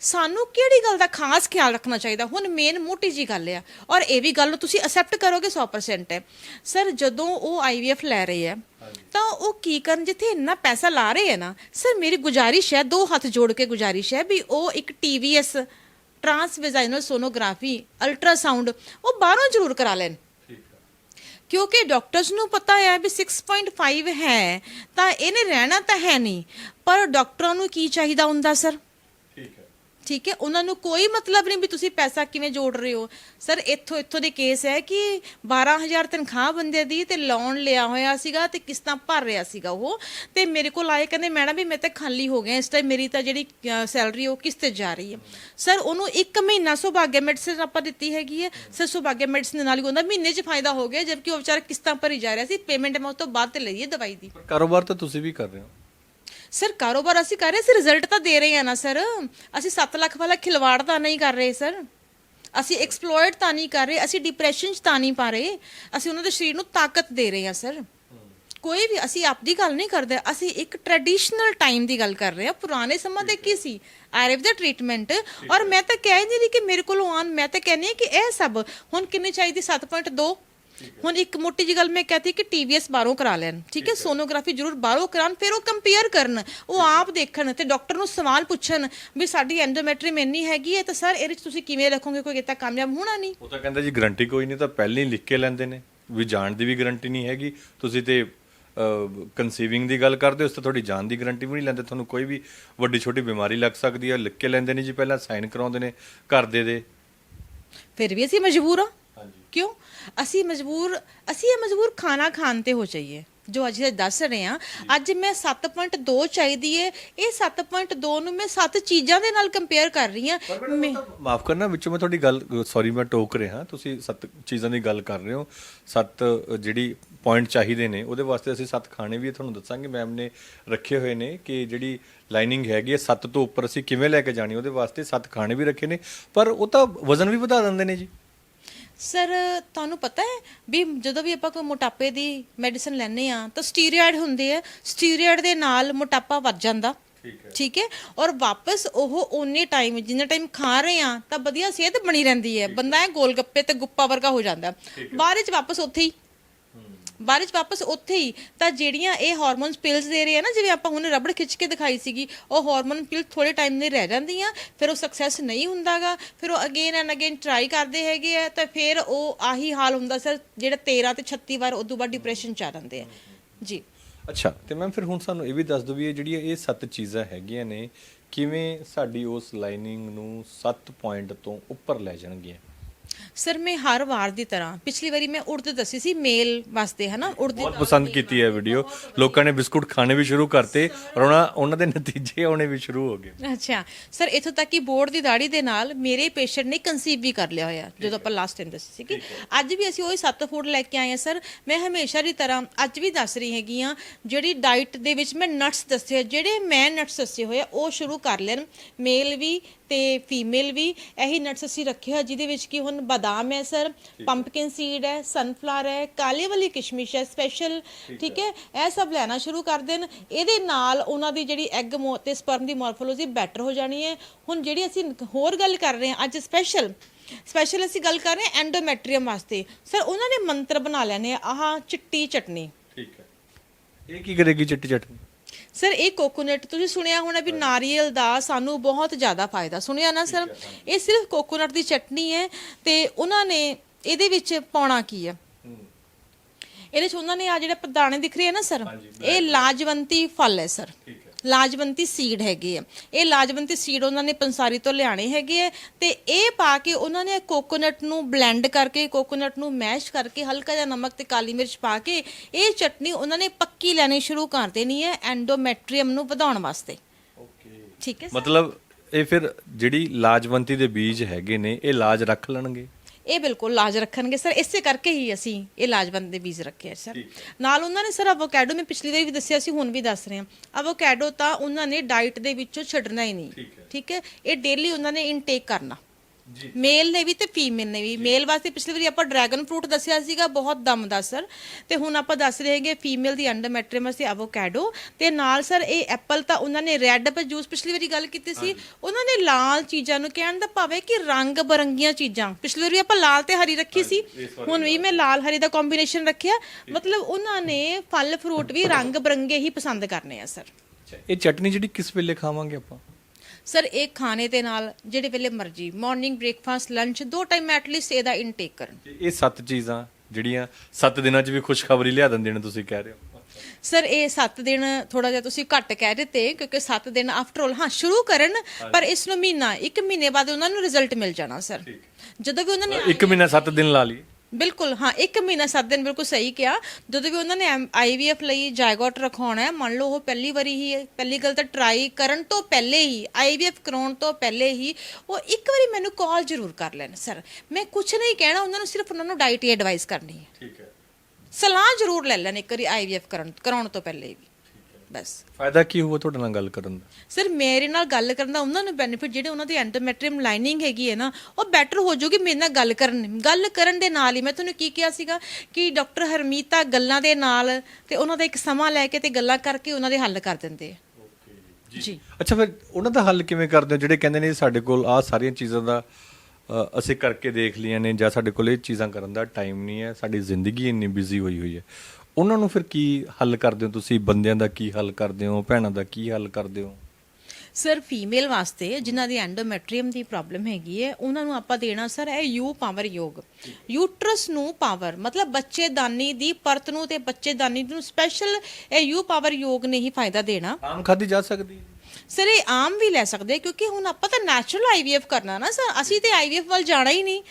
ਸਾਨੂੰ ਕਿਹੜੀ ਗੱਲ ਦਾ ਖਾਸ ਖਿਆਲ ਰੱਖਣਾ ਚਾਹੀਦਾ? ਹੁਣ ਮੇਨ ਮੋਟੀ ਜੀ ਗੱਲ ਆ। ਔਰ ਇਹ ਵੀ ਗੱਲ ਨੂੰ ਤੁਸੀਂ ਅਸੈਪਟ ਕਰੋਗੇ 100% ਹੈ ਸਰ ਜਦੋਂ ਉਹ ਆਈਵੀਐਫ ਲੈ ਰਹੇ ਆ ਤਾਂ ਉਹ ਕੀ ਕਰਨ, ਜਿੱਥੇ ਇੰਨਾ ਪੈਸਾ ਲਾ ਰਹੇ ਆ ਨਾ, ਸਰ ਮੇਰੀ ਗੁਜ਼ਾਰਿਸ਼ ਹੈ, ਦੋ ਹੱਥ ਜੋੜ ਕੇ ਗੁਜ਼ਾਰਿਸ਼ ਹੈ ਵੀ ਉਹ ਇੱਕ TVS transvaginal sonography ultrasound ਉਹ ਬਾਹਰੋਂ ਜ਼ਰੂਰ ਕਰਾ ਲੈਣ। ਕਿਉਂਕਿ ਡਾਕਟਰਸ ਨੂੰ ਪਤਾ ਹੈ ਵੀ 6.5 ਹੈ, ਤਾਂ ਇਹਨੇ ਰਹਿਣਾ ਤਾਂ ਹੈ ਨਹੀਂ, ਪਰ ਡਾਕਟਰਾਂ ਨੂੰ ਕੀ ਚਾਹੀਦਾ ਹੁੰਦਾ, ਸਰ? ਠੀਕ ਹੈ? ਉਹਨਾਂ ਨੂੰ ਕੋਈ ਮਤਲਬ ਨਹੀਂ ਵੀ ਤੁਸੀਂ ਪੈਸਾ ਕਿਵੇਂ ਜੋੜ ਰਹੇ ਹੋ। ਸਰ, ਇੱਥੋਂ ਇੱਥੋਂ ਦੇ ਕੇਸ ਹੈ ਕਿ 12000 ਤਨਖਾਹ ਬੰਦੇ ਦੀ ਤੇ ਲੋਨ ਲਿਆ ਹੋਇਆ ਸੀਗਾ ਤੇ ਕਿਸ਼ਤਾਂ ਭਰ ਰਿਹਾ ਸੀਗਾ ਉਹ। ਤੇ ਮੇਰੇ ਕੋਲ ਆਏ ਕਹਿੰਦੇ, ਮੈਡਮ ਵੀ ਮੈਂ ਤਾਂ ਖਾਲੀ ਹੋ ਗਿਆ। ਇਸ ਟਾਈਮ ਮੇਰੀ ਤਾਂ ਜਿਹੜੀ ਸੈਲਰੀ ਉਹ ਕਿਸ ਤੇ ਜਾ ਰਹੀ ਹੈ। ਸਰ, ਉਹਨੂੰ 1 ਮਹੀਨਾ ਸੁਭਾਗਿਆ ਮੈਡੀਸਨ ਆਪਾਂ ਦਿੱਤੀ ਹੈਗੀ ਹੈ। ਸਰ ਸੁਭਾਗਿਆ ਮੈਡੀਸਨ ਦੇ ਨਾਲ ਹੀ ਉਹਦਾ ਮਹੀਨੇ 'ਚ ਫਾਇਦਾ ਹੋ ਗਿਆ, ਜਦਕਿ ਉਹ ਵਿਚਾਰਾ ਕਿਸ਼ਤਾਂ ਭਰੀ ਜਾ ਰਿਹਾ ਸੀ। ਪੇਮੈਂਟ ਅਮਾਉਂਟ ਤੋਂ ਬਾਅਦ ਤੇ ਲਈਏ ਦਵਾਈ ਦੀ। ਕਾਰੋਬਾਰ ਤਾਂ ਤੁਸੀਂ ਵੀ ਕਰ ਰਹੇ ਹੋ। ਸਰ ਕਾਰੋਬਾਰ ਅਸੀਂ ਕਰ ਰਹੇ ਸੀ ਰਿਜ਼ਲਟ ਤਾਂ ਦੇ ਰਹੇ ਆ ਨਾ ਸਰ ਅਸੀਂ 7 ਲੱਖ ਵਾਲਾ ਖਿਲਵਾੜ ਤਾਂ ਨਹੀਂ ਕਰ ਰਹੇ ਸਰ ਅਸੀਂ ਐਕਸਪਲੋਇਟ ਤਾਂ ਨਹੀਂ ਕਰ ਰਹੇ, ਅਸੀਂ ਡਿਪਰੈਸ਼ਨ ਚ ਤਾਂ ਨਹੀਂ ਪਾ ਰਹੇ। ਅਸੀਂ ਉਹਨਾਂ ਦੇ ਸਰੀਰ ਨੂੰ ਤਾਕਤ ਦੇ ਰਹੇ ਹਾਂ ਸਰ ਕੋਈ ਵੀ, ਅਸੀਂ ਆਪਦੀ ਗੱਲ ਨਹੀਂ ਕਰਦੇ, ਅਸੀਂ ਇੱਕ ਟ੍ਰੈਡੀਸ਼ਨਲ ਟਾਈਮ ਦੀ ਗੱਲ ਕਰ ਰਹੇ ਹਾਂ। ਪੁਰਾਣੇ ਸਮਾਂ ਦੇ ਕੀ ਸੀ? ਆਯੁਰਵੇਦ ਦਾ ਟ੍ਰੀਟਮੈਂਟ ਔਰ ਮੈਂ ਤਾਂ ਕਹਿ ਨਹੀਂ ਰਹੀ ਕਿ ਮੇਰੇ ਕੋਲੋਂ ਆਉਣ, ਮੈਂ ਤਾਂ ਕਹਿੰਦੀ ਹਾਂ ਕਿ ਇਹ ਸਭ, ਹੁਣ ਕਿੰਨੀ ਚਾਹੀਦੀ? 7.2 ਹੁਣ ਇੱਕ ਮੋਟੀ ਜੀ ਗੱਲ ਮੈਂ ਕਹਤੀ ਕਿ ਟੀਵੀਐਸ ਬਾਹਰੋਂ ਕਰਾ ਲੈਣ। ਠੀਕ ਹੈ ਸੋਨੋਗ੍ਰਾਫੀ ਜ਼ਰੂਰ ਬਾਹਰੋਂ ਕਰਾਉਣ ਫਿਰ ਉਹ ਕੰਪੇਅਰ ਕਰਨ। ਉਹ ਆਪ ਦੇਖਣ ਤੇ ਡਾਕਟਰ ਨੂੰ ਸਵਾਲ ਪੁੱਛਣ ਵੀ ਸਾਡੀ ਐਂਡੋਮੈਟਰੀਮ ਇੰਨੀ ਹੈਗੀ ਹੈ ਤਾਂ ਸਰ ਇਹਦੇ 'ਚ ਤੁਸੀਂ ਕਿਵੇਂ ਰੱਖੋਗੇ? ਕੋਈ ਕਿਤਾ ਕਾਮਯਾਬ ਹੋਣਾ ਨਹੀਂ। ਉਹ ਤਾਂ ਕਹਿੰਦਾ ਜੀ ਗਾਰੰਟੀ ਕੋਈ ਨਹੀਂ ਤਾਂ ਪਹਿਲਾਂ ਹੀ ਲਿਖ ਕੇ ਲੈਂਦੇ ਨੇ ਵੀ ਜਾਣ ਦੀ ਵੀ ਗਾਰੰਟੀ ਨਹੀਂ ਹੈਗੀ। ਤੁਸੀਂ ਤੇ ਕਨਸੀਵਿੰਗ ਦੀ ਗੱਲ ਕਰਦੇ ਉਸ ਤੇ ਤੁਹਾਡੀ ਜਾਨ ਦੀ ਗਾਰੰਟੀ ਵੀ ਨਹੀਂ ਲੈਂਦੇ। ਤੁਹਾਨੂੰ ਕੋਈ ਵੀ ਵੱਡੀ ਛੋਟੀ ਬਿਮਾਰੀ ਲੱਗ ਸਕਦੀ ਹੈ। ਲਿਖ ਕੇ ਲੈਂਦੇ ਨੇ ਜੀ ਪਹਿਲਾਂ ਸਾਈਨ ਕਰਾਉਂਦੇ ਨੇ ਘਰ ਦੇ ਦੇ। ਫਿਰ ਵੀ ਅਸੀਂ ਮਜਬੂਰ ਹਾਂ। ਕਿਉਂ? ਅਸੀਂ ਮਜਬੂਰ ਅਸੀਂ ਇਹ ਮਜਬੂਰ ਖਾਣਾ ਖਾਣ ਤੇ ਹੋ ਜਾਈਏ ਜੋ ਅੱਜ ਅਸੀਂ ਦੱਸ ਰਹੇ ਹਾਂ। ਅੱਜ ਮੈਂ 7.2 ਚਾਹੀਦੀ ਹੈ ਇਹ 7.2 ਨੂੰ ਮੈਂ 7 ਚੀਜ਼ਾਂ ਦੇ ਨਾਲ ਕੰਪੇਅਰ ਕਰ ਰਹੀ ਮੈਂ ਮਾਫ ਕਰਨਾ ਵਿੱਚੋਂ ਮੈਂ ਤੁਹਾਡੀ ਗੱਲ ਸੌਰੀ ਮੈਂ ਟੋਕ ਰਿਹਾ। ਤੁਸੀਂ ਸੱਤ ਚੀਜ਼ਾਂ ਦੀ ਗੱਲ ਕਰ ਰਹੇ ਹੋ। ਸੱਤ ਜਿਹੜੀ ਪੁਆਇੰਟ ਚਾਹੀਦੇ ਨੇ ਉਹਦੇ ਵਾਸਤੇ ਅਸੀਂ ਸੱਤ ਖਾਣੇ ਵੀ ਤੁਹਾਨੂੰ ਦੱਸਾਂਗੇ। ਮੈਮ ਨੇ ਰੱਖੇ ਹੋਏ ਨੇ ਕਿ ਜਿਹੜੀ ਲਾਈਨਿੰਗ ਹੈਗੀ ਹੈ ਸੱਤ ਤੋਂ ਉੱਪਰ ਅਸੀਂ ਕਿਵੇਂ ਲੈ ਕੇ ਜਾਣੀ ਉਹਦੇ ਵਾਸਤੇ ਸੱਤ ਖਾਣੇ ਵੀ ਰੱਖੇ ਨੇ। ਪਰ ਉਹ ਤਾਂ ਵਜ਼ਨ ਵੀ ਵਧਾ ਦਿੰਦੇ ਨੇ ਜੀ। ਸਰ ਤੁਹਾਨੂੰ ਪਤਾ ਹੈ ਵੀ ਜਦੋਂ ਵੀ ਆਪਾਂ ਕੋਈ ਮੋਟਾਪੇ ਦੀ ਮੈਡੀਸਿਨ ਲੈਂਦੇ ਆ ਤਾਂ ਸਟੀਰੋਇਡ ਹੁੰਦੇ ਆ ਸਟੀਰੋਇਡ ਦੇ ਨਾਲ ਮੋਟਾਪਾ ਵੱਧ ਜਾਂਦਾ। ਠੀਕ ਹੈ। ਠੀਕ ਹੈ? ਔਰ ਵਾਪਸ ਉਹ ਓਨੇ ਟਾਈਮ ਜਿੰਨਾ ਟਾਈਮ ਖਾ ਰਹੇ ਆ ਤਾਂ ਵਧੀਆ ਸਿਹਤ ਬਣੀ ਰਹਿੰਦੀ ਹੈ। ਬੰਦਾ ਇਹ ਗੋਲ ਗੱਪੇ ਤੇ ਗੁੱਪਾ ਵਰਗਾ ਹੋ ਜਾਂਦਾ। ਬਾਅਦ ਵਿੱਚ ਵਾਪਸ ਉੱਥੇ ਹੀ ਬਾਅਦ ਚ ਵਾਪਸ ਉੱਥੇ ਹੀ, ਤਾਂ ਜਿਹੜੀਆਂ ਇਹ ਹਾਰਮੋਨਸ ਪਿਲਸ ਦੇ ਰਹੇ ਆ ਨਾ, ਜਿਵੇਂ ਆਪਾਂ ਹੁਣ ਰਬੜ ਖਿੱਚ ਕੇ ਦਿਖਾਈ ਸੀਗੀ, ਉਹ ਹਾਰਮੋਨ ਪਿਲ ਥੋੜੇ ਟਾਈਮ ਲਈ ਰਹਿ ਜਾਂਦੀਆਂ, ਫਿਰ ਉਹ ਸਕਸੈਸ ਨਹੀਂ ਹੁੰਦਾਗਾ, ਫਿਰ ਉਹ ਅਗੇਨ ਐਂਡ ਅਗੇਨ ਟਰਾਈ ਕਰਦੇ ਹੈਗੇ ਆ, ਤਾਂ ਫਿਰ ਉਹ ਆਹੀ ਹਾਲ ਹੁੰਦਾ ਸਰ, ਜਿਹੜਾ 13 ਤੇ 36 ਵਾਰ ਉਦੋਂ ਬਾਅਦ ਡਿਪਰੈਸ਼ਨ ਚ ਆ ਜਾਂਦੇ ਆ। ਜੀ। ਅੱਛਾ, ਤੇ ਮੈਮ ਫਿਰ ਹੁਣ ਸਾਨੂੰ ਇਹ ਵੀ ਦੱਸ ਦਿਓ ਵੀ ਇਹ ਜਿਹੜੀਆਂ ਇਹ ਸੱਤ ਚੀਜ਼ਾਂ ਹੈਗੀਆਂ ਨੇ, ਕਿਵੇਂ ਸਾਡੀ ਉਸ ਲਾਈਨਿੰਗ ਨੂੰ 7 ਪੁਆਇੰਟ ਤੋਂ ਉੱਪਰ ਲੈ ਜਾਣਗੀਆਂ? ਸਰ ਮੈਂ ਹਰ ਵਾਰ ਦੀ ਤਰ੍ਹਾਂ। ਪਿਛਲੀ ਵਾਰੀ ਮੈਂ ਉੜਦ ਦੱਸੀ ਸੀ ਮੇਲ ਵਾਸਤੇ ਹਨਾ? ਉੜਦ ਬਹੁਤ ਪਸੰਦ ਕੀਤੀ ਹੈ ਵੀਡੀਓ ਲੋਕਾਂ ਨੇ ਬਿਸਕੁਟ ਖਾਣੇ ਵੀ ਸ਼ੁਰੂ ਕਰਤੇ ਔਰ ਉਹਨਾਂ ਉਹਨਾਂ ਦੇ ਨਤੀਜੇ ਆਉਣੇ ਵੀ ਸ਼ੁਰੂ ਹੋ ਗਏ। ਅੱਛਾ। ਸਰ ਇਥੋਂ ਤੱਕ ਕਿ ਬੋਰਡ ਦੀ ਦਾੜੀ ਦੇ ਨਾਲ ਮੇਰੇ ਪੇਸ਼ੈਂਟ ਨੇ ਕਨਸੀਵ ਵੀ ਕਰ ਲਿਆ ਹੋਇਆ ਜਦੋਂ ਆਪਾਂ ਲਾਸਟ ਟਾਈਮ ਦੱਸੀ ਸੀ ਕਿ। ਅੱਜ ਵੀ ਅਸੀਂ ਉਹੀ ਸੱਤ ਫੂਡ ਲੈ ਕੇ ਆਏ ਆ ਸਰ। ਮੈਂ ਹਮੇਸ਼ਾ ਦੀ ਤਰ੍ਹਾਂ ਅੱਜ ਵੀ ਦੱਸ ਰਹੀ ਹੈਗੀ ਆ ਜਿਹੜੀ ਡਾਈਟ ਦੇ ਵਿੱਚ ਮੈਂ ਨਟਸ ਦੱਸੇ ਜਿਹੜੇ ਮੈਂ ਨਟਸ ਦੱਸੇ ਹੋਏ ਆ ਉਹ ਸ਼ੁਰੂ ਕਰ ਲੈਣ। ਮੇਲ ਵੀ ਤੇ ਫੀਮੇਲ ਵੀ ਇਹੀ ਨਟਸ ਅਸੀਂ ਰੱਖੇ ਹੋਏ ਜਿਹਦੇ ਵਿੱਚ ਕਿ ਹੁਣ ਬਾਦਾਮ ਹੈ ਸਰ ਪੰਪਕਿਨ ਸੀਡ ਹੈ ਸਨਫਲਾਵਰ ਹੈ ਕਾਲੇ ਵਾਲੀ ਕਿਸ਼ਮਿਸ਼ ਹੈ ਸਪੈਸ਼ਲ ਠੀਕ ਹੈ। ਇਹ ਸਭ ਲੈਣਾ ਸ਼ੁਰੂ ਕਰ ਦੇਣ। ਇਹਦੇ ਨਾਲ ਉਹਨਾਂ ਦੀ ਜਿਹੜੀ ਐਗ ਤੇ ਸਪਰਮ ਦੀ ਮਾਰਫੋਲੋਜੀ ਬੈਟਰ ਹੋ ਜਾਣੀ ਹੈ। ਹੁਣ ਜਿਹੜੀ ਅਸੀਂ ਹੋਰ ਗੱਲ ਕਰ ਰਹੇ ਹਾਂ ਅੱਜ ਸਪੈਸ਼ਲ ਸਪੈਸ਼ਲ ਅਸੀਂ ਗੱਲ ਕਰ ਰਹੇ ਹਾਂ ਐਂਡੋਮੈਟਰੀਅਮ ਵਾਸਤੇ। ਸਰ ਉਹਨਾਂ ਨੇ ਮੰਤਰ ਬਣਾ ਲੈਣੇ ਆਹ ਚਿੱਟੀ ਚਟਨੀ। ਠੀਕ ਹੈ। ਇਹ ਕੀ ਕਰੇਗੀ ਚਿੱਟੀ ਚਟਨੀ? ਸਰ ਇਹ ਕੋਕੋਨਟ ਤੁਸੀਂ ਸੁਣਿਆ ਹੋਣਾ ਵੀ ਨਾਰੀਅਲ ਦਾ ਸਾਨੂੰ ਬਹੁਤ ਜ਼ਿਆਦਾ ਫਾਇਦਾ। ਸੁਣਿਆ ਨਾ ਸਰ? ਇਹ ਸਿਰਫ ਕੋਕੋਨਟ ਦੀ ਚਟਨੀ ਹੈ ਤੇ ਉਹਨਾਂ ਨੇ ਇਹਦੇ ਵਿੱਚ ਪਾਉਣਾ ਕੀ ਹੈ। ਇਹਦੇ ਚ ਉਹਨਾਂ ਨੇ ਆ ਜਿਹੜੇ ਪਦਾਣੇ ਦਿਖ ਰਹੇ ਆ ਨਾ ਸਰ? ਇਹ ਲਾਜਵੰਤੀ ਫਲ ਹੈ ਸਰ। ਲਾਜਵੰਤੀ ਸੀਡ ਹੈਗੇ ਆ। ਇਹ ਲਾਜਵੰਤੀ ਸੀਡ ਉਹਨਾਂ ਨੇ ਪੰਸਾਰੀ ਤੋਂ ਲਿਆਣੇ ਹੈਗੇ ਆ ਤੇ ਇਹ ਪਾ ਕੇ ਉਹਨਾਂ ਨੇ ਕੋਕੋਨਟ ਨੂੰ ਬਲੈਂਡ ਕਰਕੇ ਕੋਕੋਨਟ ਨੂੰ ਮੈਸ਼ ਕਰਕੇ ਹਲਕਾ ਜਿਹਾ ਨਮਕ ਤੇ ਕਾਲੀ ਮਿਰਚ ਪਾ ਕੇ ਇਹ ਚਟਨੀ ਉਹਨਾਂ ਨੇ ਪੱਕੀ ਲੈਣੀ ਸ਼ੁਰੂ ਕਰ ਦੇਣੀ ਹੈ ਐਂਡੋਮੈਟਰੀਅਮ ਨੂੰ ਵਧਾਉਣ ਵਾਸਤੇ। ਓਕੇ ਠੀਕ ਹੈ? ਮਤਲਬ ਇਹ ਫਿਰ ਜਿਹੜੀ ਲਾਜਵੰਤੀ ਦੇ ਬੀਜ ਹੈਗੇ ਨੇ ਇਹ ਲਾਜ ਰੱਖ ਲੈਣਗੇ? ਇਹ ਬਿਲਕੁਲ ਲਾਜ ਰੱਖਣਗੇ ਸਰ ਇਸੇ ਕਰਕੇ ਹੀ ਅਸੀਂ ਇਹ ਲਾਜਵੰਤ ਦੇ ਬੀਜ ਰੱਖੇ ਆ ਸਰ। ਨਾਲ ਉਹਨਾਂ ਨੇ ਸਰ ਅਵੋਕੈਡੋ ਮੈਂ ਪਿਛਲੀ ਵਾਰੀ ਵੀ ਦੱਸਿਆ ਸੀ ਹੁਣ ਵੀ ਦੱਸ ਰਹੇ ਹਾਂ। ਅਵੋਕੈਡੋ ਤਾਂ ਉਹਨਾਂ ਨੇ ਡਾਈਟ ਦੇ ਵਿੱਚੋਂ ਛੱਡਣਾ ਹੀ ਨਹੀਂ। ਠੀਕ ਹੈ। ਇਹ ਡੇਲੀ ਉਹਨਾਂ ਨੇ ਇਨਟੇਕ ਕਰਨਾ। ਮੇਲ ਨੇ ਵੀ ਤੇ ਫੀਮੇਲ ਨੇ ਵੀ। ਮੇਲ ਵਾਸਤੇ ਪਿਛਲੀ ਵਾਰੀ ਆਪਾਂ ਡਰੈਗਨ ਫਰੂਟ ਦੱਸਿਆ ਸੀਗਾ ਬਹੁਤ ਦਮਦਾ ਸਰ ਤੇ ਹੁਣ ਆਪਾਂ ਦੱਸ ਰਹੇ ਹੈਗੇ ਫੀਮੇਲ ਦੀ ਐਂਡੋਮੈਟਰੀਅਮ ਵਾਸਤੇ ਐਵੋਕੈਡੋ ਤੇ ਨਾਲ ਸਰ ਇਹ ਐਪਲ ਤਾਂ ਉਹਨਾਂ ਨੇ ਰੈੱਡ ਪਰ ਜੂਸ ਪਿਛਲੀ ਵਾਰੀ ਗੱਲ ਕੀਤੀ ਸੀ। ਉਹਨਾਂ ਨੇ ਲਾਲ ਚੀਜ਼ਾਂ ਨੂੰ ਕਹਿਣ ਦਾ ਭਾਵ ਹੈ ਕਿ ਰੰਗ ਬਰੰਗੀਆਂ ਚੀਜ਼ਾਂ। ਪਿਛਲੀ ਵਾਰੀ ਆਪਾਂ ਲਾਲ ਤੇ ਹਰੀ ਰੱਖੀ ਸੀ। ਹੁਣ ਵੀ ਮੈਂ ਲਾਲ ਹਰੀ ਦਾ ਕੰਬੀਨੇਸ਼ਨ ਰੱਖਿਆ। ਮਤਲਬ ਉਹਨਾਂ ਨੇ ਫਲ ਫਰੂਟ ਵੀ ਰੰਗ ਬਰੰਗੇ ਹੀ ਪਸੰਦ ਕਰਨੇ ਆ ਸਰ ਇਹ ਚਟਨੀ ਜਿਹੜੀ ਕਿਸ ਵੇਲੇ ਖਾਵਾਂਗੇ ਆਪਾਂ? ਸਰ ਇਹ ਖਾਣੇ ਦੇ ਨਾਲ ਜਿਹੜੇ ਵੇਲੇ ਮਰਜ਼ੀ ਮਾਰਨਿੰਗ ਬ੍ਰੇਕਫਾਸਟ ਲੰਚ ਦੋ ਟਾਈਮ ਐਟਲੀਸਟ ਇਹਦਾ ਇਨਟੇਕ ਕਰਨ। ਇਹ ਸੱਤ ਚੀਜ਼ਾਂ ਜਿਹੜੀਆਂ ਸੱਤ ਦਿਨਾਂ 'ਚ ਵੀ ਖੁਸ਼ਖਬਰੀ ਲਿਆ ਦਿੰਦੇ ਨੇ ਤੁਸੀਂ ਕਹਿ ਰਹੇ ਹੋ। ਸਰ ਇਹ 7 ਦਿਨ ਥੋੜਾ ਜਿਹਾ ਤੁਸੀਂ ਘੱਟ ਕਹਿ ਦਿੱਤੇ ਕਿਉਂਕਿ 7 ਦਿਨ ਆਫਟਰ ਆਲ ਹਾਂ ਸ਼ੁਰੂ ਕਰਨ ਪਰ ਇਸ ਨੂੰ ਮਹੀਨਾ ਇੱਕ ਮਹੀਨੇ ਬਾਅਦ ਉਹਨਾਂ ਨੂੰ ਰਿਜ਼ਲਟ ਮਿਲ ਜਾਣਾ ਸਰ। ਜਦੋਂ ਵੀ ਉਹਨਾਂ ਨੇ ਇੱਕ ਮਹੀਨਾ ਸੱਤ ਦਿਨ ਲਾ ਲਈ ਬਿਲਕੁਲ ਹਾਂ ਇੱਕ ਮਹੀਨਾ 7 ਦਿਨ ਬਿਲਕੁਲ ਸਹੀ ਕਿਹਾ। ਜਦੋਂ ਵੀ ਉਹਨਾਂ ਨੇ ਆਈਵੀਐਫ ਲਈ ਜਾਇਗੋਟ ਰਖਾਉਣਾ ਹੈ ਮੰਨ ਲਓ ਉਹ ਪਹਿਲੀ ਵਾਰੀ ਹੀ ਪਹਿਲੀ ਗੱਲ ਤਾਂ ਟਰਾਈ ਕਰਨ ਤੋਂ ਪਹਿਲੇ ਹੀ ਆਈਵੀਐਫ ਕਰਾਉਣ ਤੋਂ ਪਹਿਲੇ ਹੀ ਉਹ ਇੱਕ ਵਾਰੀ ਮੈਨੂੰ ਕਾਲ ਜ਼ਰੂਰ ਕਰ ਲੈਣ ਸਰ ਮੈਂ ਕੁਝ ਨਹੀਂ ਕਹਿਣਾ ਉਹਨਾਂ ਨੂੰ ਸਿਰਫ ਉਹਨਾਂ ਨੂੰ ਡਾਈਟ ਹੀ ਐਡਵਾਈਸ ਕਰਨੀ ਹੈ। ਠੀਕ ਹੈ। ਸਲਾਹ ਜ਼ਰੂਰ ਲੈ ਲੈਣ ਇੱਕ ਵਾਰੀ ਆਈਵੀਐਫ ਕਰਨ ਕਰਾਉਣ ਤੋਂ ਪਹਿਲੇ ਵੀ। ਬਸ। ਫਾਇਦਾ ਕੀ ਹੋਊ ਤੁਹਾਡੇ ਨਾਲ ਗੱਲ ਕਰਨ ਦਾ? ਸਰ ਮੇਰੇ ਨਾਲ ਗੱਲ ਕਰਨ ਦਾ ਉਹਨਾਂ ਨੂੰ ਬੈਨੀਫਿਟ ਜਿਹੜੇ ਉਹਨਾਂ ਦੀ ਐਂਡੋਮੈਟਰੀਅਮ ਲਾਈਨਿੰਗ ਹੈਗੀ ਹੈ ਨਾ ਉਹ ਬੈਟਰ ਹੋ ਜਾਊਗੀ ਮੇਰੇ ਨਾਲ ਗੱਲ ਕਰਨ ਗੱਲ ਕਰਨ ਦੇ ਨਾਲ ਹੀ ਮੈਂ ਤੁਹਾਨੂੰ ਕੀ ਕਿਹਾ ਸੀਗਾ ਕਿ ਡਾਕਟਰ ਹਰਮੀਤਾ ਗੱਲਾਂ ਦੇ ਨਾਲ ਤੇ ਉਹਨਾਂ ਦਾ ਇੱਕ ਸਮਾਂ ਲੈ ਕੇ ਤੇ ਗੱਲਾਂ ਕਰਕੇ ਉਹਨਾਂ ਦੇ ਹੱਲ ਕਰ ਦਿੰਦੇ ਆ। ਜੀ। ਅੱਛਾ ਫਿਰ ਉਹਨਾਂ ਦਾ ਹੱਲ ਕਿਵੇਂ ਕਰਦੇ ਹੋ? ਜਿਹੜੇ ਕਹਿੰਦੇ ਨੇ ਸਾਡੇ ਕੋਲ ਆਹ ਸਾਰੀਆਂ ਚੀਜ਼ਾਂ ਦਾ ਅ, ਅਸੀਂ ਕਰਕੇ ਦੇਖ ਲਈਆਂ ਨੇ ਜਾਂ ਸਾਡੇ ਕੋਲ ਇਹ ਚੀਜ਼ਾਂ ਕਰਨ ਦਾ ਟਾਈਮ ਨਹੀਂ ਹੈ ਸਾਡੀ ਜ਼ਿੰਦਗੀ ਇੰਨੀ ਬਿਜ਼ੀ ਹੋਈ ਹੋਈ ਹੈ। ਉਹਨਾਂ ਨੂੰ ਫਿਰ ਕੀ ਹੱਲ ਕਰਦੇ ਹੋ ਤੁਸੀਂ? ਬੰਦਿਆਂ ਦਾ ਕੀ ਹੱਲ ਕਰਦੇ ਹੋ? ਭੈਣਾਂ ਦਾ ਕੀ ਹੱਲ ਕਰਦੇ ਹੋ? ਸਰ ਫੀਮੇਲ ਵਾਸਤੇ ਜਿਨ੍ਹਾਂ ਦੀ ਐਂਡੋਮੈਟਰੀਅਮ ਦੀ ਪ੍ਰੋਬਲਮ ਹੈਗੀ ਹੈ ਉਹਨਾਂ ਨੂੰ ਆਪਾਂ ਦੇਣਾ ਸਰ ਇਹ ਯੂ ਪਾਵਰ ਯੋਗ। ਯੂਟਰਸ ਨੂੰ ਪਾਵਰ ਮਤਲਬ ਬੱਚੇਦਾਨੀ ਦੀ ਪਰਤ ਨੂੰ ਤੇ ਬੱਚੇਦਾਨੀ ਨੂੰ ਸਪੈਸ਼ਲ ਇਹ ਯੂ ਪਾਵਰ ਯੋਗ ਨੇ ਹੀ ਫਾਇਦਾ ਦੇਣਾ। ਆਮ ਖਾਦੀ ਜਾ ਸਕਦੀ ਹੈ? ਸਰ ਇਹ ਆਮ ਵੀ ਲੈ ਸਕਦੇ ਕਿਉਂਕਿ ਹੁਣ ਆਪਾਂ ਤਾਂ ਨੈਚੁਰਲ ਆਈਵੀਐਫ ਕਰਨਾ ਨਾ ਸਰ ਅਸੀਂ ਤੇ ਆਈਵੀਐਫ ਵੱਲ ਜਾਣਾ ਹੀ ਨਹੀਂ।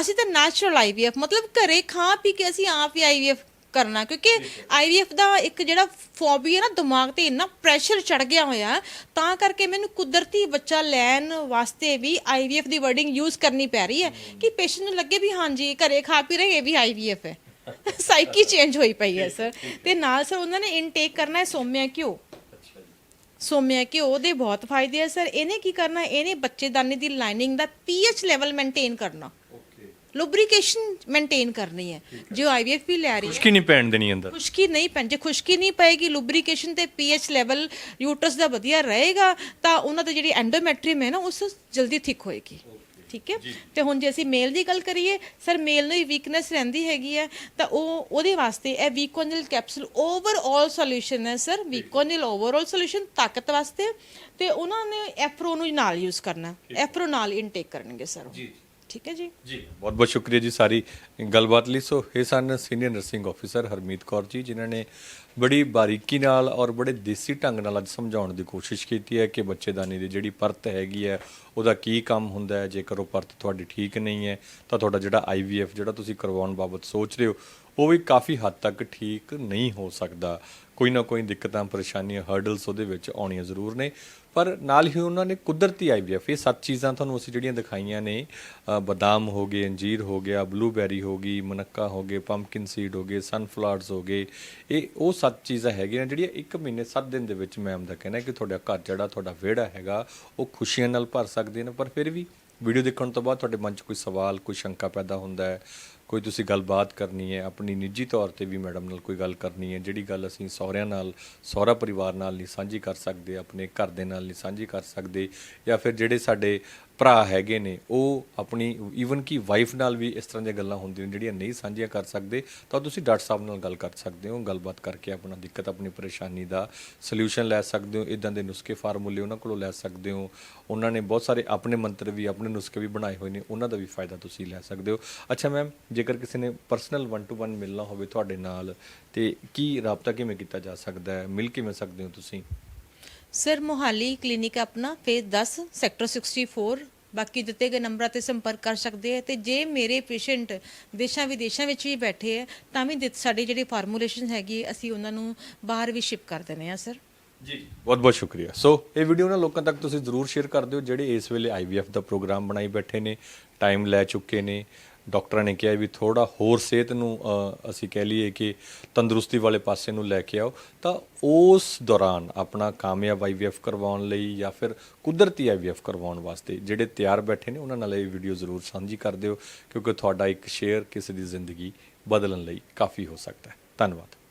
ਅਸੀਂ ਤਾਂ ਨੈਚੁਰਲ ਆਈਵੀਐਫ ਮਤਲਬ ਘਰੇ ਖਾ ਪੀ ਕੇ ਅਸੀਂ ਆਪ ਹੀ ਆਈਵੀਐਫ ਕਰਨਾ, ਕਿਉਂਕਿ ਆਈਵੀਐਫ ਦਾ ਇੱਕ ਜਿਹੜਾ ਫੋਬੀਆ ਨਾ ਦਿਮਾਗ ਤੇ ਇੰਨਾ ਪ੍ਰੈਸ਼ਰ ਚੜ ਗਿਆ ਹੋਇਆ, ਤਾਂ ਕਰਕੇ ਮੈਨੂੰ ਕੁਦਰਤੀ ਬੱਚਾ ਲੈਣ ਵਾਸਤੇ ਵੀ ਆਈਵੀਐਫ ਦੀ ਵਰਡਿੰਗ ਯੂਜ਼ ਕਰਨੀ ਪੈ ਰਹੀ ਹੈ, ਕਿ ਪੇਸ਼ੈਂਟ ਨੂੰ ਲੱਗੇ ਵੀ ਹਾਂਜੀ, ਘਰੇ ਖਾ ਪੀ ਰਹੇ, ਇਹ ਵੀ ਆਈਵੀਐਫ ਹੈ। ਸਾਈਕੀ ਚੇਂਜ ਹੋਈ ਪਈ ਹੈ ਸਰ ਤੇ ਨਾਲ ਸਰ ਉਹਨਾਂ ਨੇ ਇਨਟੇਕ ਕਰਨਾ ਹੈ ਸੋਮਿਆ ਘਿਓ। ਸੋਮਿਆ ਘਿਓ ਦੇ ਬਹੁਤ ਫਾਇਦੇ ਆ ਸਰ ਇਹਨੇ ਕੀ ਕਰਨਾ, ਇਹਨੇ ਬੱਚੇਦਾਨੀ ਦੀ ਲਾਈਨਿੰਗ ਦਾ ਪੀਐਚ ਲੈਵਲ ਮੇਨਟੇਨ ਕਰਨਾ। ਲੁਬਰੀਕੇਸ਼ਨ ਮੇਨਟੇਨ ਕਰਨੀ ਹੈ। ਜੋ ਆਈਵੀਐਫ ਵੀ ਲੈ ਰਹੀ ਹੈ ਖੁਸ਼ਕੀ ਨਹੀਂ ਪੈਣ ਦੇਣੀ ਅੰਦਰ। ਖੁਸ਼ਕੀ ਨਹੀਂ ਪੈਣ ਜੇ ਖੁਸ਼ਕੀ ਨਹੀਂ ਪਏਗੀ ਲੁਬਰੀਕੇਸ਼ਨ ਤੇ ਪੀਐਚ ਲੈਵਲ ਯੂਟਰਸ ਦਾ ਵਧੀਆ ਰਹੇਗਾ ਤਾਂ ਉਹਨਾਂ ਦੀ ਜਿਹੜੀ ਐਂਡੋਮੈਟਰੀਅਮ ਹੈ ਨਾ ਉਸ ਜਲਦੀ ਥਿਕ ਹੋਏਗੀ। ਠੀਕ ਹੈ? ਤੇ ਹੁਣ ਜੇ ਅਸੀਂ ਮੇਲ ਦੀ ਗੱਲ ਕਰੀਏ ਸਰ ਮੇਲ ਨੂੰ ਵੀਕਨੈਸ ਰਹਿੰਦੀ ਹੈਗੀ ਹੈ ਤਾਂ ਉਹ ਉਹਦੇ ਵਾਸਤੇ ਇਹ ਵੀਕੋਨਿਲ ਕੈਪਸੂਲ ਓਵਰਆਲ ਸੋਲੂਸ਼ਨ ਹੈ ਸਰ। ਵੀਕੋਨਿਲ ਓਵਰਆਲ ਸੋਲੂਸ਼ਨ ਤਾਕਤ ਵਾਸਤੇ ਤੇ ਉਹਨਾਂ ਨੇ ਐਫਰੋ ਨੂੰ ਨਾਲ ਯੂਜ਼ ਕਰਨਾ। ਐਫਰੋ ਨਾਲ ਇਨਟੇਕ ਕਰਨਗੇ ਸਰ ਜੀ। ਠੀਕ ਹੈ ਜੀ? ਜੀ, ਬਹੁਤ ਬਹੁਤ ਸ਼ੁਕਰੀਆ ਜੀ ਸਾਰੀ ਗੱਲਬਾਤ ਲਈ। ਸੋ ਇਹ ਸਨ senior nursing officer Harmeet Kaur ji, ਜਿਨ੍ਹਾਂ ਨੇ ਬੜੀ ਬਾਰੀਕੀ ਨਾਲ ਔਰ ਬੜੇ ਦੇਸੀ ਢੰਗ ਨਾਲ ਅੱਜ ਸਮਝਾਉਣ ਦੀ ਕੋਸ਼ਿਸ਼ ਕੀਤੀ ਹੈ ਕਿ ਬੱਚੇਦਾਨੀ ਦੀ ਜਿਹੜੀ ਪਰਤ ਹੈਗੀ ਹੈ, ਉਹਦਾ ਕੀ ਕੰਮ ਹੁੰਦਾ ਹੈ। ਜੇਕਰ ਉਹ ਪਰਤ ਤੁਹਾਡੀ ਠੀਕ ਨਹੀਂ ਹੈ, ਤਾਂ ਤੁਹਾਡਾ ਜਿਹੜਾ ਆਈਵੀਐਫ ਜਿਹੜਾ ਤੁਸੀਂ ਕਰਵਾਉਣ ਬਾਬਤ ਸੋਚ ਰਹੇ ਹੋ, ਉਹ ਵੀ ਕਾਫੀ ਹੱਦ ਤੱਕ ਠੀਕ ਨਹੀਂ ਹੋ ਸਕਦਾ। ਕੋਈ ਨਾ ਕੋਈ ਦਿੱਕਤਾਂ, ਪਰੇਸ਼ਾਨੀਆਂ ਹਰਡਲਸ ਉਹਦੇ ਵਿੱਚ ਆਉਣੀਆਂ ਜ਼ਰੂਰ ਨੇ। ਪਰ ਨਾਲ ਹੀ ਉਹਨਾਂ ਨੇ ਕੁਦਰਤੀ ਆਈਵੀਐਫ, ਇਹ ਸੱਤ ਚੀਜ਼ਾਂ ਤੁਹਾਨੂੰ ਅਸੀਂ ਜਿਹੜੀਆਂ ਦਿਖਾਈਆਂ ਨੇ ਬਦਾਮ ਹੋ ਗਏ, ਅੰਜੀਰ ਹੋ ਗਿਆ, ਬਲੂਬੈਰੀ ਹੋ ਗਈ, ਮਨੱਕਾ ਹੋ ਗਏ ਪੰਪਕਿਨ ਸੀਡ ਹੋ ਗਏ ਸਨਫਲਾਵਰਸ ਹੋ ਗਏ, ਇਹ ਉਹ ਸੱਤ ਚੀਜ਼ਾਂ ਹੈਗੀਆਂ ਜਿਹੜੀਆਂ ਇੱਕ ਮਹੀਨੇ 7 ਦਿਨ ਦੇ ਵਿੱਚ ਮੈਮ ਦਾ ਕਹਿਣਾ ਹੈ ਕਿ ਤੁਹਾਡਾ ਘਰ ਜਿਹੜਾ, ਤੁਹਾਡਾ ਵਿਹੜਾ ਹੈਗਾ, ਉਹ ਖੁਸ਼ੀਆਂ ਨਾਲ ਭਰ ਸਕਦੇ ਨੇ, ਪਰ ਫਿਰ ਵੀ ਵੀਡੀਓ ਦੇਖਣ ਤੋਂ ਬਾਅਦ ਤੁਹਾਡੇ ਮਨ 'ਚ ਕੋਈ ਸਵਾਲ, ਕੋਈ ਸ਼ੰਕਾ ਪੈਦਾ ਹੁੰਦਾ ਹੈ ਕੋਈ ਤੁਸੀਂ ਗੱਲਬਾਤ ਕਰਨੀ ਹੈ, ਆਪਣੀ ਨਿੱਜੀ ਤੌਰ ਤੇ ਵੀ ਮੈਡਮ ਨਾਲ ਕੋਈ ਗੱਲ ਕਰਨੀ ਹੈ, ਜਿਹੜੀ ਗੱਲ ਅਸੀਂ ਸਹੁਰਿਆਂ ਨਾਲ, ਸਹੁਰਾ ਪਰਿਵਾਰ ਨਾਲ ਨਹੀਂ ਸਾਂਝੀ ਕਰ ਸਕਦੇ, ਆਪਣੇ ਘਰ ਦੇ ਨਾਲ ਨਹੀਂ ਸਾਂਝੀ ਕਰ ਸਕਦੇ, ਜਾਂ ਫਿਰ ਜਿਹੜੇ ਸਾਡੇ ਭਰਾ ਹੈਗੇ ਨੇ, ਉਹ ਆਪਣੀ ਈਵਨ ਕਿ ਵਾਈਫ ਨਾਲ ਵੀ ਇਸ ਤਰ੍ਹਾਂ ਦੀਆਂ ਗੱਲਾਂ ਹੁੰਦੀਆਂ ਨੇ, ਜਿਹੜੀਆਂ ਨਹੀਂ ਸਾਂਝੀਆਂ ਕਰ ਸਕਦੇ, ਤਾਂ ਤੁਸੀਂ ਡਾਕਟਰ ਸਾਹਿਬ ਨਾਲ ਗੱਲ ਕਰ ਸਕਦੇ ਹੋ, ਗੱਲਬਾਤ ਕਰਕੇ ਆਪਣਾ ਦਿੱਕਤ, ਆਪਣੀ ਪਰੇਸ਼ਾਨੀ ਦਾ ਸੋਲੂਸ਼ਨ ਲੈ ਸਕਦੇ ਹੋ ਇਦਾਂ ਦੇ ਨੁਸਖੇ ਫਾਰਮੂਲੇ ਉਹਨਾਂ ਕੋਲੋਂ ਲੈ ਸਕਦੇ ਹੋ, ਉਹਨਾਂ ਨੇ ਬਹੁਤ ਸਾਰੇ ਆਪਣੇ ਮੰਤਰ ਵੀ, ਆਪਣੇ ਨੁਸਖੇ ਵੀ ਬਣਾਏ ਹੋਏ ਨੇ, ਉਹਨਾਂ ਦਾ ਵੀ ਫਾਇਦਾ ਤੁਸੀਂ ਲੈ ਸਕਦੇ ਹੋ। ਅੱਛਾ ਮੈਮ ਜੇਕਰ ਕਿਸੇ ਨੇ ਪਰਸਨਲ 1 ਟੂ 1 ਮਿਲਣਾ ਹੋਵੇ ਤੁਹਾਡੇ ਨਾਲ, ਤੇ ਕੀ ਰਾਬਤਾ ਕਿਵੇਂ ਕੀਤਾ ਜਾ ਸਕਦਾ ਹੈ? ਮਿਲ ਕਿਵੇਂ ਸਕਦੇ ਹੋ ਤੁਸੀਂ? ਸਰ ਮੋਹਾਲੀ ਕਲੀਨਿਕ ਆਪਣਾ ਫੇਜ਼ 10 ਸੈਕਟਰ 64 ਬਾਕੀ ਦਿੱਤੇ ਗਏ ਨੰਬਰਾਂ ਤੇ ਸੰਪਰਕ ਕਰ ਸਕਦੇ ਆ ਤੇ ਜੇ ਮੇਰੇ ਪੇਸ਼ੈਂਟ ਦੇਸ਼ਾਂ ਵਿਦੇਸ਼ਾਂ ਵਿੱਚ ਵੀ ਬੈਠੇ ਆ ਤਾਂ ਵੀ ਦਿੱਤ- ਸਾਡੀ ਜਿਹੜੀ ਫਾਰਮੂਲੇਸ਼ਨ ਹੈਗੀ ਹੈ, ਅਸੀਂ ਉਹਨਾਂ ਨੂੰ ਬਾਹਰ ਵੀ ਸ਼ਿਪ ਕਰ ਦਿੰਦੇ ਆ ਸਰ। ਜੀ। ਬਹੁਤ ਬਹੁਤ ਸ਼ੁਕਰੀਆ। ਸੋ ਇਹ ਵੀਡੀਓ ਨਾ ਲੋਕਾਂ ਤੱਕ ਤੁਸੀਂ ਜ਼ਰੂਰ ਸ਼ੇਅਰ ਕਰ ਦਿਓ ਜਿਹੜੇ ਇਸ ਵੇਲੇ ਆਈਵੀਐਫ ਦਾ ਪ੍ਰੋਗਰਾਮ ਬਣਾਈ ਬੈਠੇ ਨੇ ਟਾਈਮ ਲੈ ਚੁੱਕੇ ਨੇ ਡਾਕਟਰਾਂ ਨੇ ਕਿਹਾ ਵੀ ਥੋੜਾ ਹੋਰ ਸਿਹਤ ਨੂੰ ਅਸੀਂ ਕਹਿ ਲਈਏ ਕਿ ਤੰਦਰੁਸਤੀ ਵਾਲੇ ਪਾਸੇ ਨੂੰ ਲੈ ਕੇ ਆਓ, ਤਾਂ ਉਸ ਦੌਰਾਨ ਆਪਣਾ ਕਾਮਯਾਬ ਆਈਵੀਐਫ ਕਰਵਾਉਣ ਲਈ ਜਾਂ ਫਿਰ ਕੁਦਰਤੀ ਆਈਵੀਐਫ ਕਰਵਾਉਣ ਵਾਸਤੇ ਜਿਹੜੇ ਤਿਆਰ ਬੈਠੇ ਨੇ, ਉਹਨਾਂ ਨਾਲ ਇਹ ਵੀਡੀਓ ਜ਼ਰੂਰ ਸਾਂਝੀ ਕਰ ਦਿਓ, ਕਿਉਂਕਿ ਤੁਹਾਡਾ ਇੱਕ ਸ਼ੇਅਰ ਕਿਸੇ ਦੀ ਜ਼ਿੰਦਗੀ ਬਦਲਣ ਲਈ ਕਾਫੀ ਹੋ ਸਕਦਾ ਹੈ। ਧੰਨਵਾਦ।